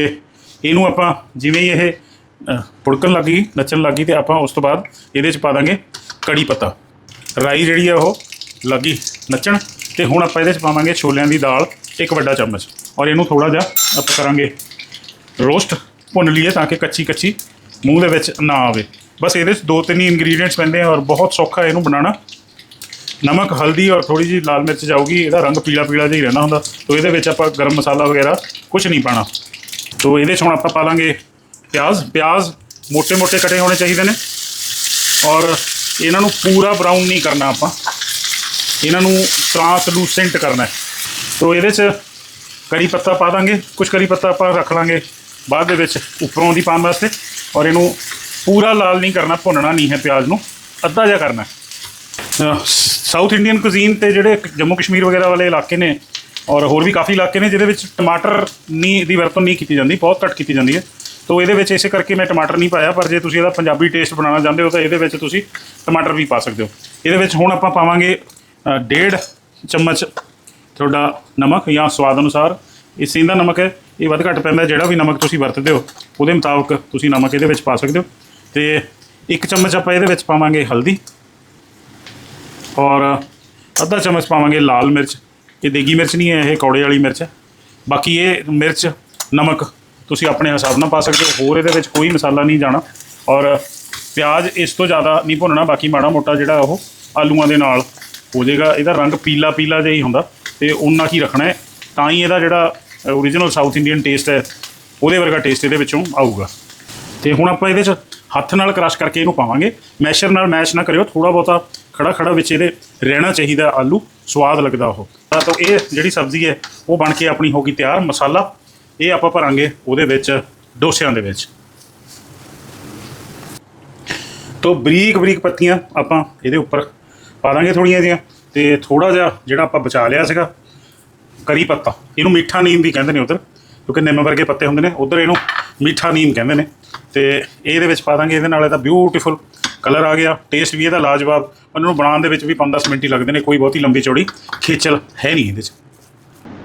[SPEAKER 1] ਇਹਨੂੰ ਆਪਾਂ ਜਿਵੇਂ ਹੀ ਇਹ ਅ, ਪੁੜਕਣ ਲੱਗੀ ਨੱਚਣ ਲੱਗੀ ਤੇ ਆਪਾਂ ਉਸ ਤੋਂ ਬਾਅਦ ਇਹਦੇ 'ਚ ਪਾ ਦਾਂਗੇ ਕੜੀ ਪੱਤਾ। ਰਾਈ ਜਿਹੜੀ ਆ ਉਹ ਲੱਗ ਲੱਗੀ ਨੱਚਣ ਤੇ ਹੁਣ ਆਪਾਂ ਇਹਦੇ 'ਚ ਪਾਵਾਂਗੇ ਛੋਲਿਆਂ ਦੀ ਦਾਲ, ਇੱਕ ਵੱਡਾ ਚਮਚ। ਔਰ ਇਹਨੂੰ ਥੋੜਾ ਜਿਹਾ ਆਪਾਂ ਕਰਾਂਗੇ ਰੋਸਟ, ਭੁੰਨ ਲਈਏ ਤਾਂ ਕਿ ਕੱਚੀ ਕੱਚੀ ਮੂੰਹ ਦੇ ਵਿੱਚ ਨਾ ਆਵੇ। ਬਸ ਇਹਦੇ 'ਚ ਦੋ ਤਿੰਨ ਹੀ ਇੰਗਰੀਡੀਐਂਟਸ ਪੈਂਦੇ ਆ ਔਰ ਬਹੁਤ ਸੌਖਾ ਇਹਨੂੰ ਬਣਾਉਣਾ। ਨਮਕ, ਹਲਦੀ ਔਰ ਥੋੜੀ ਜੀ ਲਾਲ ਮਿਰਚ ਜਾਊਗੀ, ਇਹਦਾ ਰੰਗ ਪੀਲਾ ਪੀਲਾ ਜਿਹਾ ਹੀ ਰਹਿਣਾ ਹੁੰਦਾ। ਤੋਂ ਇਹਦੇ ਵਿੱਚ ਆਪਾਂ ਗਰਮ ਮਸਾਲਾ ਵਗੈਰਾ ਕੁਝ ਨਹੀਂ ਪਾਣਾ ਤੋਂ ਇਹਦੇ 'ਚ ਹੁਣ ਆਪਾਂ ਪਾ ਲਾਂਗੇ ਪਿਆਜ਼। ਪਿਆਜ਼ ਮੋٹے-ਮੋٹے ਕਟੇ ਹੋਣੇ ਚਾਹੀਦੇ ਨੇ। ਔਰ ਇਹਨਾਂ ਨੂੰ ਪੂਰਾ ਬਰਾਊਨ ਨਹੀਂ ਕਰਨਾ ਆਪਾਂ। ਇਹਨਾਂ ਨੂੰ ਟ੍ਰਾਂਸਲੂਸੈਂਟ ਕਰਨਾ ਹੈ। ਤੋਂ ਇਹਦੇ 'ਚ ਕਰੀ ਪੱਤਾ ਪਾ ਦਾਂਗੇ ਕੁਝ ਕਰੀ ਪੱਤਾ ਆਪਾਂ ਰੱਖ ਲਾਂਗੇ ਬਾਅਦ ਦੇ ਵਿੱਚ ਉੱਪਰੋਂ ਦੀ ਪਾਉਣ ਵਾਸਤੇ ਔਰ ਇਹਨੂੰ ਪੂਰਾ ਲਾਲ ਨਹੀਂ ਕਰਨਾ, ਭੁੰਨਣਾ ਨਹੀਂ ਹੈ ਪਿਆਜ਼ ਨੂੰ, ਅੱਧਾ ਜਿਹਾ ਕਰਨਾ ਸਾਊਥ ਇੰਡੀਅਨ ਕੁਜ਼ੀਨ ਤੇ ਜਿਹੜੇ ਜੰਮੂ ਕਸ਼ਮੀਰ ਵਗੈਰਾ ਵਾਲੇ ਇਲਾਕੇ ਨੇ ਔਰ ਹੋਰ ਵੀ ਕਾਫੀ ਇਲਾਕੇ ਨੇ ਜਿਹਦੇ ਵਿੱਚ ਟਮਾਟਰ ਨਹੀਂ, ਦੀ ਵਰਤੋਂ ਨਹੀਂ ਕੀਤੀ ਜਾਂਦੀ, ਬਹੁਤ ਘੱਟ ਕੀਤੀ ਜਾਂਦੀ ਹੈ। ਤੋ ਇਹਦੇ ਵਿੱਚ ਇਸੇ ਕਰਕੇ ਮੈਂ ਟਮਾਟਰ ਨਹੀਂ ਪਾਇਆ, ਪਰ ਜੇ ਤੁਸੀਂ ਇਹਦਾ ਪੰਜਾਬੀ ਟੇਸਟ ਬਣਾਉਣਾ ਚਾਹੁੰਦੇ ਹੋ ਤਾਂ ਇਹਦੇ ਵਿੱਚ ਤੁਸੀਂ ਟਮਾਟਰ ਵੀ ਪਾ ਸਕਦੇ ਹੋ। ਇਹਦੇ ਵਿੱਚ ਹੁਣ ਆਪਾਂ ਪਾਵਾਂਗੇ ਡੇਢ ਚਮਚ ਤੁਹਾਡਾ ਨਮਕ ਜਾਂ ਸਵਾਦ ਅਨੁਸਾਰ। ਇਹ ਸਿੰਦਾ ਨਮਕ ਹੈ, ਇਹ ਵੱਧ ਘੱਟ ਪੈਂਦਾ ਜਿਹੜਾ ਵੀ ਨਮਕ ਤੁਸੀਂ ਵਰਤਦੇ ਹੋ, ਉਹਦੇ ਮੁਤਾਬਕ ਤੁਸੀਂ ਨਮਕ ਇਹਦੇ ਵਿੱਚ ਪਾ ਸਕਦੇ ਹੋ। ਤੇ ਇੱਕ ਚਮਚ ਆਪਾਂ ਇਹਦੇ ਵਿੱਚ ਪਾਵਾਂਗੇ ਹਲਦੀ ਔਰ ਅੱਧਾ ਚਮਚ ਪਾਵਾਂਗੇ ਲਾਲ ਮਿਰਚ। ਇਹ ਦੇਗੀ ਮਿਰਚ ਨਹੀਂ ਹੈ, ਇਹ ਕੌੜੇ ਵਾਲੀ ਮਿਰਚ ਹੈ। ਬਾਕੀ ਇਹ ਮਿਰਚ, ਨਮਕ ਤੁਸੀਂ ਆਪਣੇ ਹਿਸਾਬ ਨਾਲ ਪਾ ਸਕਦੇ ਹੋ, ਹੋਰ ਇਹਦੇ ਵਿੱਚ ਕੋਈ ਮਸਾਲਾ ਨਹੀਂ ਜਾਣਾ। ਔਰ ਪਿਆਜ਼ ਇਸ ਤੋਂ ਜ਼ਿਆਦਾ ਨਹੀਂ ਭੁੰਨਣਾ, ਬਾਕੀ ਮਾੜਾ ਮੋਟਾ ਜਿਹੜਾ ਉਹ ਆਲੂਆਂ ਦੇ ਨਾਲ ਹੋ ਜਾਏਗਾ। ਇਹਦਾ ਰੰਗ ਪੀਲਾ ਪੀਲਾ ਜਿਹਾ ਹੀ ਹੁੰਦਾ ਤੇ ਉਹਨਾਂ ਕੀ ਰੱਖਣਾ ਹੈ, ਤਾਂ ਹੀ ਇਹਦਾ ਜਿਹੜਾ ਓਰੀਜਨਲ ਸਾਊਥ ਇੰਡੀਅਨ ਟੇਸਟ ਹੈ, ਉਹਦੇ ਵਰਗਾ ਟੇਸਟ ਇਹਦੇ ਵਿੱਚੋਂ ਆਊਗਾ। ਤੇ ਹੁਣ ਆਪਾਂ ਇਹਦੇ 'ਚ ਹੱਥ ਨਾਲ ਕ੍ਰਸ਼ ਕਰਕੇ ਇਹਨੂੰ ਪਾਵਾਂਗੇ। ਮੈਸ਼ਰ ਨਾਲ ਮੈਸ਼ ਨਾ ਕਰਿਓ ਥੋੜਾ ਬਹੁਤਾ ਖੜਾ ਖੜਾ ਵਿੱਚ ਇਹਦੇ ਰਹਿਣਾ ਚਾਹੀਦਾ ਆਲੂ, ਸਵਾਦ ਲੱਗਦਾ ਉਹ। ਤਾਂ ਤਾਂ ਇਹ ਜਿਹੜੀ ਸਬਜ਼ੀ ਹੈ, ਉਹ ਬਣ ਕੇ ਆਪਣੀ ਹੋ ਗਈ ਤਿਆਰ, ਮਸਾਲਾ। ਇਹ ਆਪਾਂ ਭਰਾਂਗੇ ਉਹਦੇ ਵਿੱਚ, ਡੋਸਿਆਂ ਦੇ ਵਿੱਚ। ਤੋਂ ਬਰੀਕ ਬਰੀਕ ਪੱਤੀਆਂ ਆਪਾਂ ਇਹਦੇ ਉੱਪਰ ਪਾ ਦਾਂਗੇ ਥੋੜੀਆਂ ਜਿਹੀਆਂ ਤੇ ਥੋੜਾ ਜਿਹਾ ਜਿਹੜਾ ਆਪਾਂ ਬਚਾ ਲਿਆ ਸੀਗਾ, ਕਰੀ ਪੱਤਾ। ਇਹਨੂੰ ਮਿੱਠਾ ਨੀਮ ਵੀ ਕਹਿੰਦੇ ਨੇ ਉਧਰ, ਕਿਉਂਕਿ ਨਿੰਮ ਵਰਗੇ ਪੱਤੇ ਹੁੰਦੇ ਨੇ। ਉਧਰ ਇਹਨੂੰ ਮਿੱਠਾ ਨੀਮ ਕਹਿੰਦੇ ਨੇ। ਤੇ ਇਹਦੇ ਵਿੱਚ ਪਾ ਦਾਂਗੇ, ਇਹਦੇ ਨਾਲ ਇਹਦਾ ਬਿਊਟੀਫੁਲ ਕਲਰ ਆ ਗਿਆ। ਟੇਸਟ ਵੀ ਇਹਦਾ ਲਾਜਵਾਬ। ਉਹਨਾਂ ਨੂੰ ਬਣਾਉਣ ਦੇ ਵਿੱਚ ਵੀ 5-10 ਮਿੰਟ ਹੀ ਲੱਗਦੇ ਨੇ, ਕੋਈ ਬਹੁਤੀ ਲੰਬੀ ਚੌੜੀ ਖੇਚਲ ਹੈ ਨਹੀਂ ਇਹਦੇ 'ਚ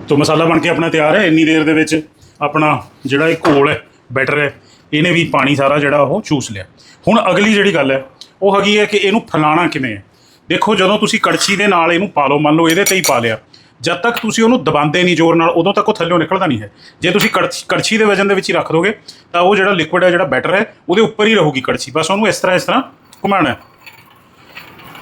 [SPEAKER 1] ਤੋ ਮਸਾਲਾ ਬਣ ਕੇ ਆਪਣਾ ਤਿਆਰ ਹੈ। ਇੰਨੀ ਦੇਰ ਦੇ ਵਿੱਚ ਆਪਣਾ ਜਿਹੜਾ ਇਹ ਘੋਲ ਹੈ ਬੈਟਰ ਹੈ, ਇਹਨੇ ਵੀ ਪਾਣੀ ਸਾਰਾ ਜਿਹੜਾ ਉਹ ਚੂਸ ਲਿਆ। ਹੁਣ ਅਗਲੀ ਜਿਹੜੀ ਗੱਲ ਹੈ, ਉਹ ਹੈਗੀ ਹੈ ਕਿ ਇਹਨੂੰ ਫੈਲਾਣਾ ਕਿਵੇਂ ਹੈ? ਦੇਖੋ ਜਦੋਂ ਤੁਸੀਂ ਕੜਛੀ ਦੇ ਨਾਲ ਇਹਨੂੰ ਪਾ ਲਓ, ਮੰਨ ਲਓ ਇਹਦੇ ਤੇ ਹੀ ਪਾ ਲਿਆ, ਜਦ ਤੱਕ ਤੁਸੀਂ ਉਹਨੂੰ ਦਬਾਉਂਦੇ ਨਹੀਂ ਜ਼ੋਰ ਨਾਲ, ਉਦੋਂ ਤੱਕ ਉਹ ਥੱਲੇੋਂ ਨਿਕਲਦਾ ਨਹੀਂ ਹੈ। ਜੇ ਤੁਸੀਂ ਕੜਛੀ ਕੜਛੀ ਦੇ ਵਜਨ ਦੇ ਵਿੱਚ ਹੀ ਰੱਖ ਦੋਗੇ, ਤਾਂ ਉਹ ਜਿਹੜਾ ਲਿਕੁਇਡ ਹੈ, ਜਿਹੜਾ ਬੈਟਰ ਹੈ, ਉਹਦੇ ਉੱਪਰ ਹੀ ਰਹੂਗੀ ਕੜਛੀ। ਬਸ ਉਹਨੂੰ ਇਸ ਤਰ੍ਹਾਂ ਇਸ ਤਰ੍ਹਾਂ ਘੁਮਾਉਣਾ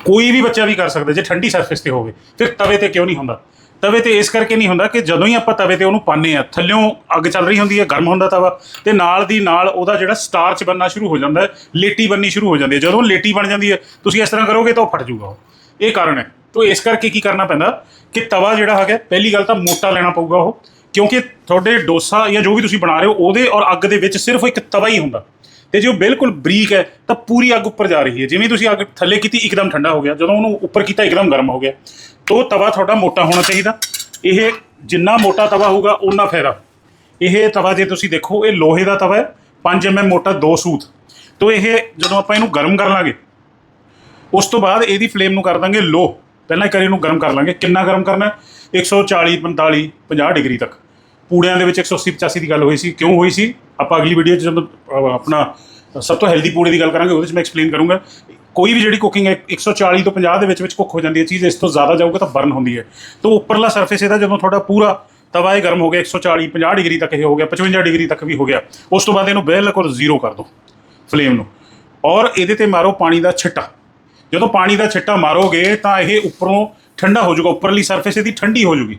[SPEAKER 1] ਕੋਈ ਵੀ ਬੱਚਾ ਵੀ ਕਰ ਸਕਦਾ, ਜੇ ਠੰਡੀ ਸਰਫੇਸ ਤੇ ਹੋਵੇ, ਫਿਰ ਤਵੇ ਤੇ ਕਿਉਂ ਨਹੀਂ ਹੁੰਦਾ? ਤਵੇ ਤੇ ਇਸ ਕਰਕੇ ਨਹੀਂ ਹੁੰਦਾ ਕਿ ਜਦੋਂ ਹੀ ਆਪਾਂ ਤਵੇ ਤੇ ਉਹਨੂੰ ਪਾਉਂਦੇ ਆ ਥੱਲਿਓਂ ਅੱਗ ਚੱਲ ਰਹੀ ਹੁੰਦੀ ਹੈ, ਗਰਮ ਹੁੰਦਾ ਤਵਾ, ਤੇ ਨਾਲ ਦੀ ਨਾਲ ਉਹਦਾ ਜਿਹੜਾ ਸਟਾਰਚ ਬਣਨਾ ਸ਼ੁਰੂ ਹੋ ਜਾਂਦਾ ਹੈ, ਲੇਟੀ ਬਣਨੀ ਸ਼ੁਰੂ ਹੋ ਜਾਂਦੀ ਹੈ। ਜਦੋਂ ਲੇਟੀ ਬਣ ਜਾਂਦੀ ਹੈ, ਤੁਸੀਂ ਇਸ ਤਰ੍ਹਾਂ ਕਰੋਗੇ ਤਾਂ ਉਹ ਫਟ ਜਾਊਗਾ ਉਹ। ਇਹ ਕਾਰਨ ਹੈ। ਤੋ ਇਸ ਕਰਕੇ ਕੀ ਕਰਨਾ ਪੈਂਦਾ ਕਿ ਤਵਾ ਜਿਹੜਾ ਹੈਗਾ, ਪਹਿਲੀ ਗੱਲ ਤਾਂ ਮੋਟਾ ਲੈਣਾ ਪਊਗਾ ਉਹ, ਕਿਉਂਕਿ ਤੁਹਾਡੇ ਡੋਸਾ ਜਾਂ ਜੋ ਵੀ ਤੁਸੀਂ ਬਣਾ ਰਹੇ ਹੋ, ਉਹਦੇ ਔਰ ਅੱਗ ਦੇ ਵਿੱਚ ਸਿਰਫ ਇੱਕ ਤਵਾ ਹੀ ਹੁੰਦਾ। ਤੇ ਜੇ ਉਹ ਬਿਲਕੁਲ ਬਰੀਕ ਹੈ, ਤਾਂ ਪੂਰੀ ਅੱਗ ਉੱਪਰ ਜਾ ਰਹੀ ਹੈ। ਜਿਵੇਂ ਤੁਸੀਂ ਅੱਗ ਥੱਲੇ ਕੀਤੀ, ਇੱਕਦਮ ਠੰਡਾ ਹੋ ਗਿਆ। ਜਦੋਂ ਉਹਨੂੰ ਉੱਪਰ ਕੀਤਾ, ਇੱਕਦਮ ਗਰਮ ਹੋ ਗਿਆ। ਤੋ ਤਵਾ ਤੁਹਾਡਾ ਮੋਟਾ ਹੋਣਾ ਚਾਹੀਦਾ। ਇਹ ਜਿੰਨਾ ਮੋਟਾ ਤਵਾ ਹੋਊਗਾ ਉਨਾ ਫਾਇਦਾ ਇਹ ਤਵਾ ਜੇ ਤੁਸੀਂ ਦੇਖੋ, ਇਹ ਲੋਹੇ ਦਾ ਤਵਾ ਹੈ। 5 ਐਮਐਮ ਮੋਟਾ, ਦੋ ਸੂਤ। ਤੋ ਇਹ ਜਦੋਂ ਆਪਾਂ ਇਹਨੂੰ ਗਰਮ ਕਰ ਲਾਂਗੇ, ਉਸ ਤੋਂ ਬਾਅਦ ਇਹਦੀ ਫਲੇਮ ਨੂੰ ਕਰ ਦਾਂਗੇ ਲੋ। ਪਹਿਲਾਂ ਇੱਕ ਵਾਰੀ ਇਹਨੂੰ ਗਰਮ ਕਰ ਲਾਂਗੇ। ਕਿੰਨਾ ਗਰਮ ਕਰਨਾ ਹੈ? 140 45 50 ਡਿਗਰੀ ਤੱਕ। ਪੂੜਿਆਂ ਦੇ ਵਿੱਚ 180 85 ਦੀ ਗੱਲ ਹੋਈ ਸੀ। ਕਿਉਂ ਹੋਈ ਸੀ? ਆਪਾਂ ਅਗਲੀ ਵੀਡੀਓ 'ਚ ਜਦੋਂ ਆਪਣਾ ਸਭ ਤੋਂ ਹੈਲਦੀ ਪੂੜੇ ਦੀ ਗੱਲ ਕਰਾਂਗੇ, ਉਹਦੇ 'ਚ ਮੈਂ ਐਕਸਪਲੇਨ ਕਰੂੰਗਾ। ਕੋਈ ਵੀ ਜਿਹੜੀ ਕੁਕਿੰਗ ਹੈ 140 ਤੋਂ 50 ਦੇ ਵਿੱਚ ਵਿੱਚ ਕੁੱਕ ਹੋ ਜਾਂਦੀ ਹੈ, ਚੀਜ਼ ਇਸ ਤੋਂ ਜ਼ਿਆਦਾ ਜਾਊਗਾ ਤਾਂ ਬਰਨ ਹੁੰਦੀ ਹੈ। ਤਾਂ ਉੱਪਰਲਾ ਸਰਫੇਸ ਇਹਦਾ ਜਦੋਂ ਤੁਹਾਡਾ ਪੂਰਾ ਤਵਾ ਇਹ ਗਰਮ ਹੋ ਗਿਆ 140 50 ਡਿਗਰੀ ਤੱਕ ਇਹ ਹੋ ਗਿਆ 55 ਡਿਗਰੀ ਤੱਕ ਵੀ ਹੋ ਗਿਆ। ਉਸ ਤੋਂ ਬਾਅਦ ਇਹਨੂੰ ਬਿਲਕੁਲ ਜ਼ੀਰੋ ਕਰ ਦਿਓ ਫਲੇਮ ਨੂੰ। ਔਰ ਇਹਦੇ ਤੇ ਮਾਰੋ ਪਾਣੀ ਦਾ ਛਿੱਟਾ। ਜਦੋਂ ਪਾਣੀ ਦਾ ਛਿੱਟਾ ਮਾਰੋਗੇ ਤਾਂ ਇਹ ਉੱਪਰੋਂ ਠੰਡਾ ਹੋ ਜਾਊਗਾ, ਉੱਪਰਲੀ ਸਰਫੇਸ ਇਹਦੀ ਠੰਡੀ ਹੋ ਜਾਊਗੀ।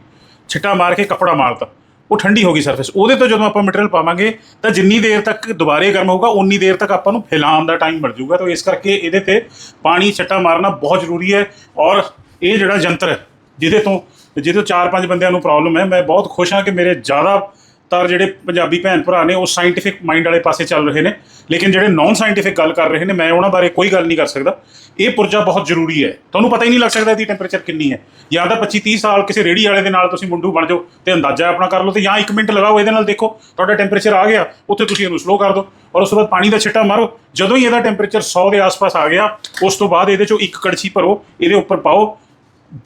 [SPEAKER 1] ਛਿੱਟਾ ਮਾਰ ਕੇ ਕੱਪੜਾ ਮਾਰਤਾ। ਉਹ ਠੰਡੀ ਹੋ ਗਈ ਸਰਫੇਸ ਉਹਦੇ ਤੋਂ ਜਦੋਂ ਆਪਾਂ ਮਟੀਰੀਅਲ ਪਾਵਾਂਗੇ, ਤਾਂ ਜਿੰਨੀ ਦੇਰ ਤੱਕ ਦੁਬਾਰੇ ਗਰਮ ਹੋਊਗਾ ਉਨੀ ਦੇਰ ਤੱਕ ਆਪਾਂ ਨੂੰ ਫੈਲਾਉਣ ਦਾ ਟਾਈਮ ਮਿਲ ਜਾਊਗਾ। ਤਾਂ ਇਸ ਕਰਕੇ ਇਹਦੇ ਤੇ ਪਾਣੀ, ਛਿੱਟਾ ਮਾਰਨਾ ਬਹੁਤ ਜ਼ਰੂਰੀ ਹੈ। ਔਰ ਇਹ ਜਿਹੜਾ ਯੰਤਰ ਹੈ, ਜਿਹਦੇ ਤੋਂ ਜਿਹਦੇ ਤੋਂ ਚਾਰ ਪੰਜ ਬੰਦਿਆਂ ਨੂੰ ਪ੍ਰੋਬਲਮ ਹੈ, ਮੈਂ ਬਹੁਤ ਖੁਸ਼ ਹਾਂ ਕਿ ਮੇਰੇ ਜ਼ਿਆਦਾ ਤਾਂ ਜਿਹੜੇ ਪੰਜਾਬੀ ਭੈਣ ਭਰਾ ਨੇ, ਉਹ ਸਾਇੰਟੀਫਿਕ ਮਾਈਂਡ ਵਾਲੇ ਪਾਸੇ ਚੱਲ ਰਹੇ ਨੇ। ਲੇਕਿਨ ਜਿਹੜੇ ਨਾਨ ਸਾਇੰਟੀਫਿਕ ਗੱਲ ਕਰ ਰਹੇ ਨੇ, ਮੈਂ ਉਹਨਾਂ ਬਾਰੇ ਕੋਈ ਗੱਲ ਨਹੀਂ ਕਰ ਸਕਦਾ। ਇਹ ਪੁਰਜਾ ਬਹੁਤ ਜ਼ਰੂਰੀ ਹੈ। ਤੁਹਾਨੂੰ ਪਤਾ ਹੀ ਨਹੀਂ ਲੱਗ ਸਕਦਾ ਇਹਦੀ ਟੈਂਪਰੇਚਰ ਕਿੰਨੀ ਹੈ। ਜਾਂ ਤਾਂ 25 30 ਸਾਲ ਕਿਸੇ ਰੇੜੀ ਵਾਲੇ ਦੇ ਨਾਲ ਤੁਸੀਂ ਮੁੰਡੂ ਬਣ ਜਾਓ ਤੇ ਅੰਦਾਜ਼ਾ ਆਪਣਾ ਕਰ ਲਓ ਤੇ ਜਾਂ 1 ਮਿੰਟ ਲਗਾਓ ਇਹਦੇ ਨਾਲ ਦੇਖੋ, ਤੁਹਾਡਾ ਟੈਂਪਰੇਚਰ ਆ ਗਿਆ, ਉੱਥੇ ਤੁਸੀਂ ਇਹਨੂੰ ਸਲੋ ਕਰ ਦਿਓ ਔਰ ਉਸ ਤੋਂ ਬਾਅਦ ਪਾਣੀ ਦਾ ਛਿੱਟਾ ਮਾਰੋ। ਜਦੋਂ ਹੀ ਇਹਦਾ ਟੈਂਪਰੇਚਰ 100 ਦੇ ਆਸ-ਪਾਸ ਆ ਗਿਆ, ਉਸ ਤੋਂ ਬਾਅਦ ਇਹਦੇ ਚੋਂ ਇੱਕ ਕੜਛੀ ਭਰੋ, ਇਹਦੇ ਉੱਪਰ ਪਾਓ।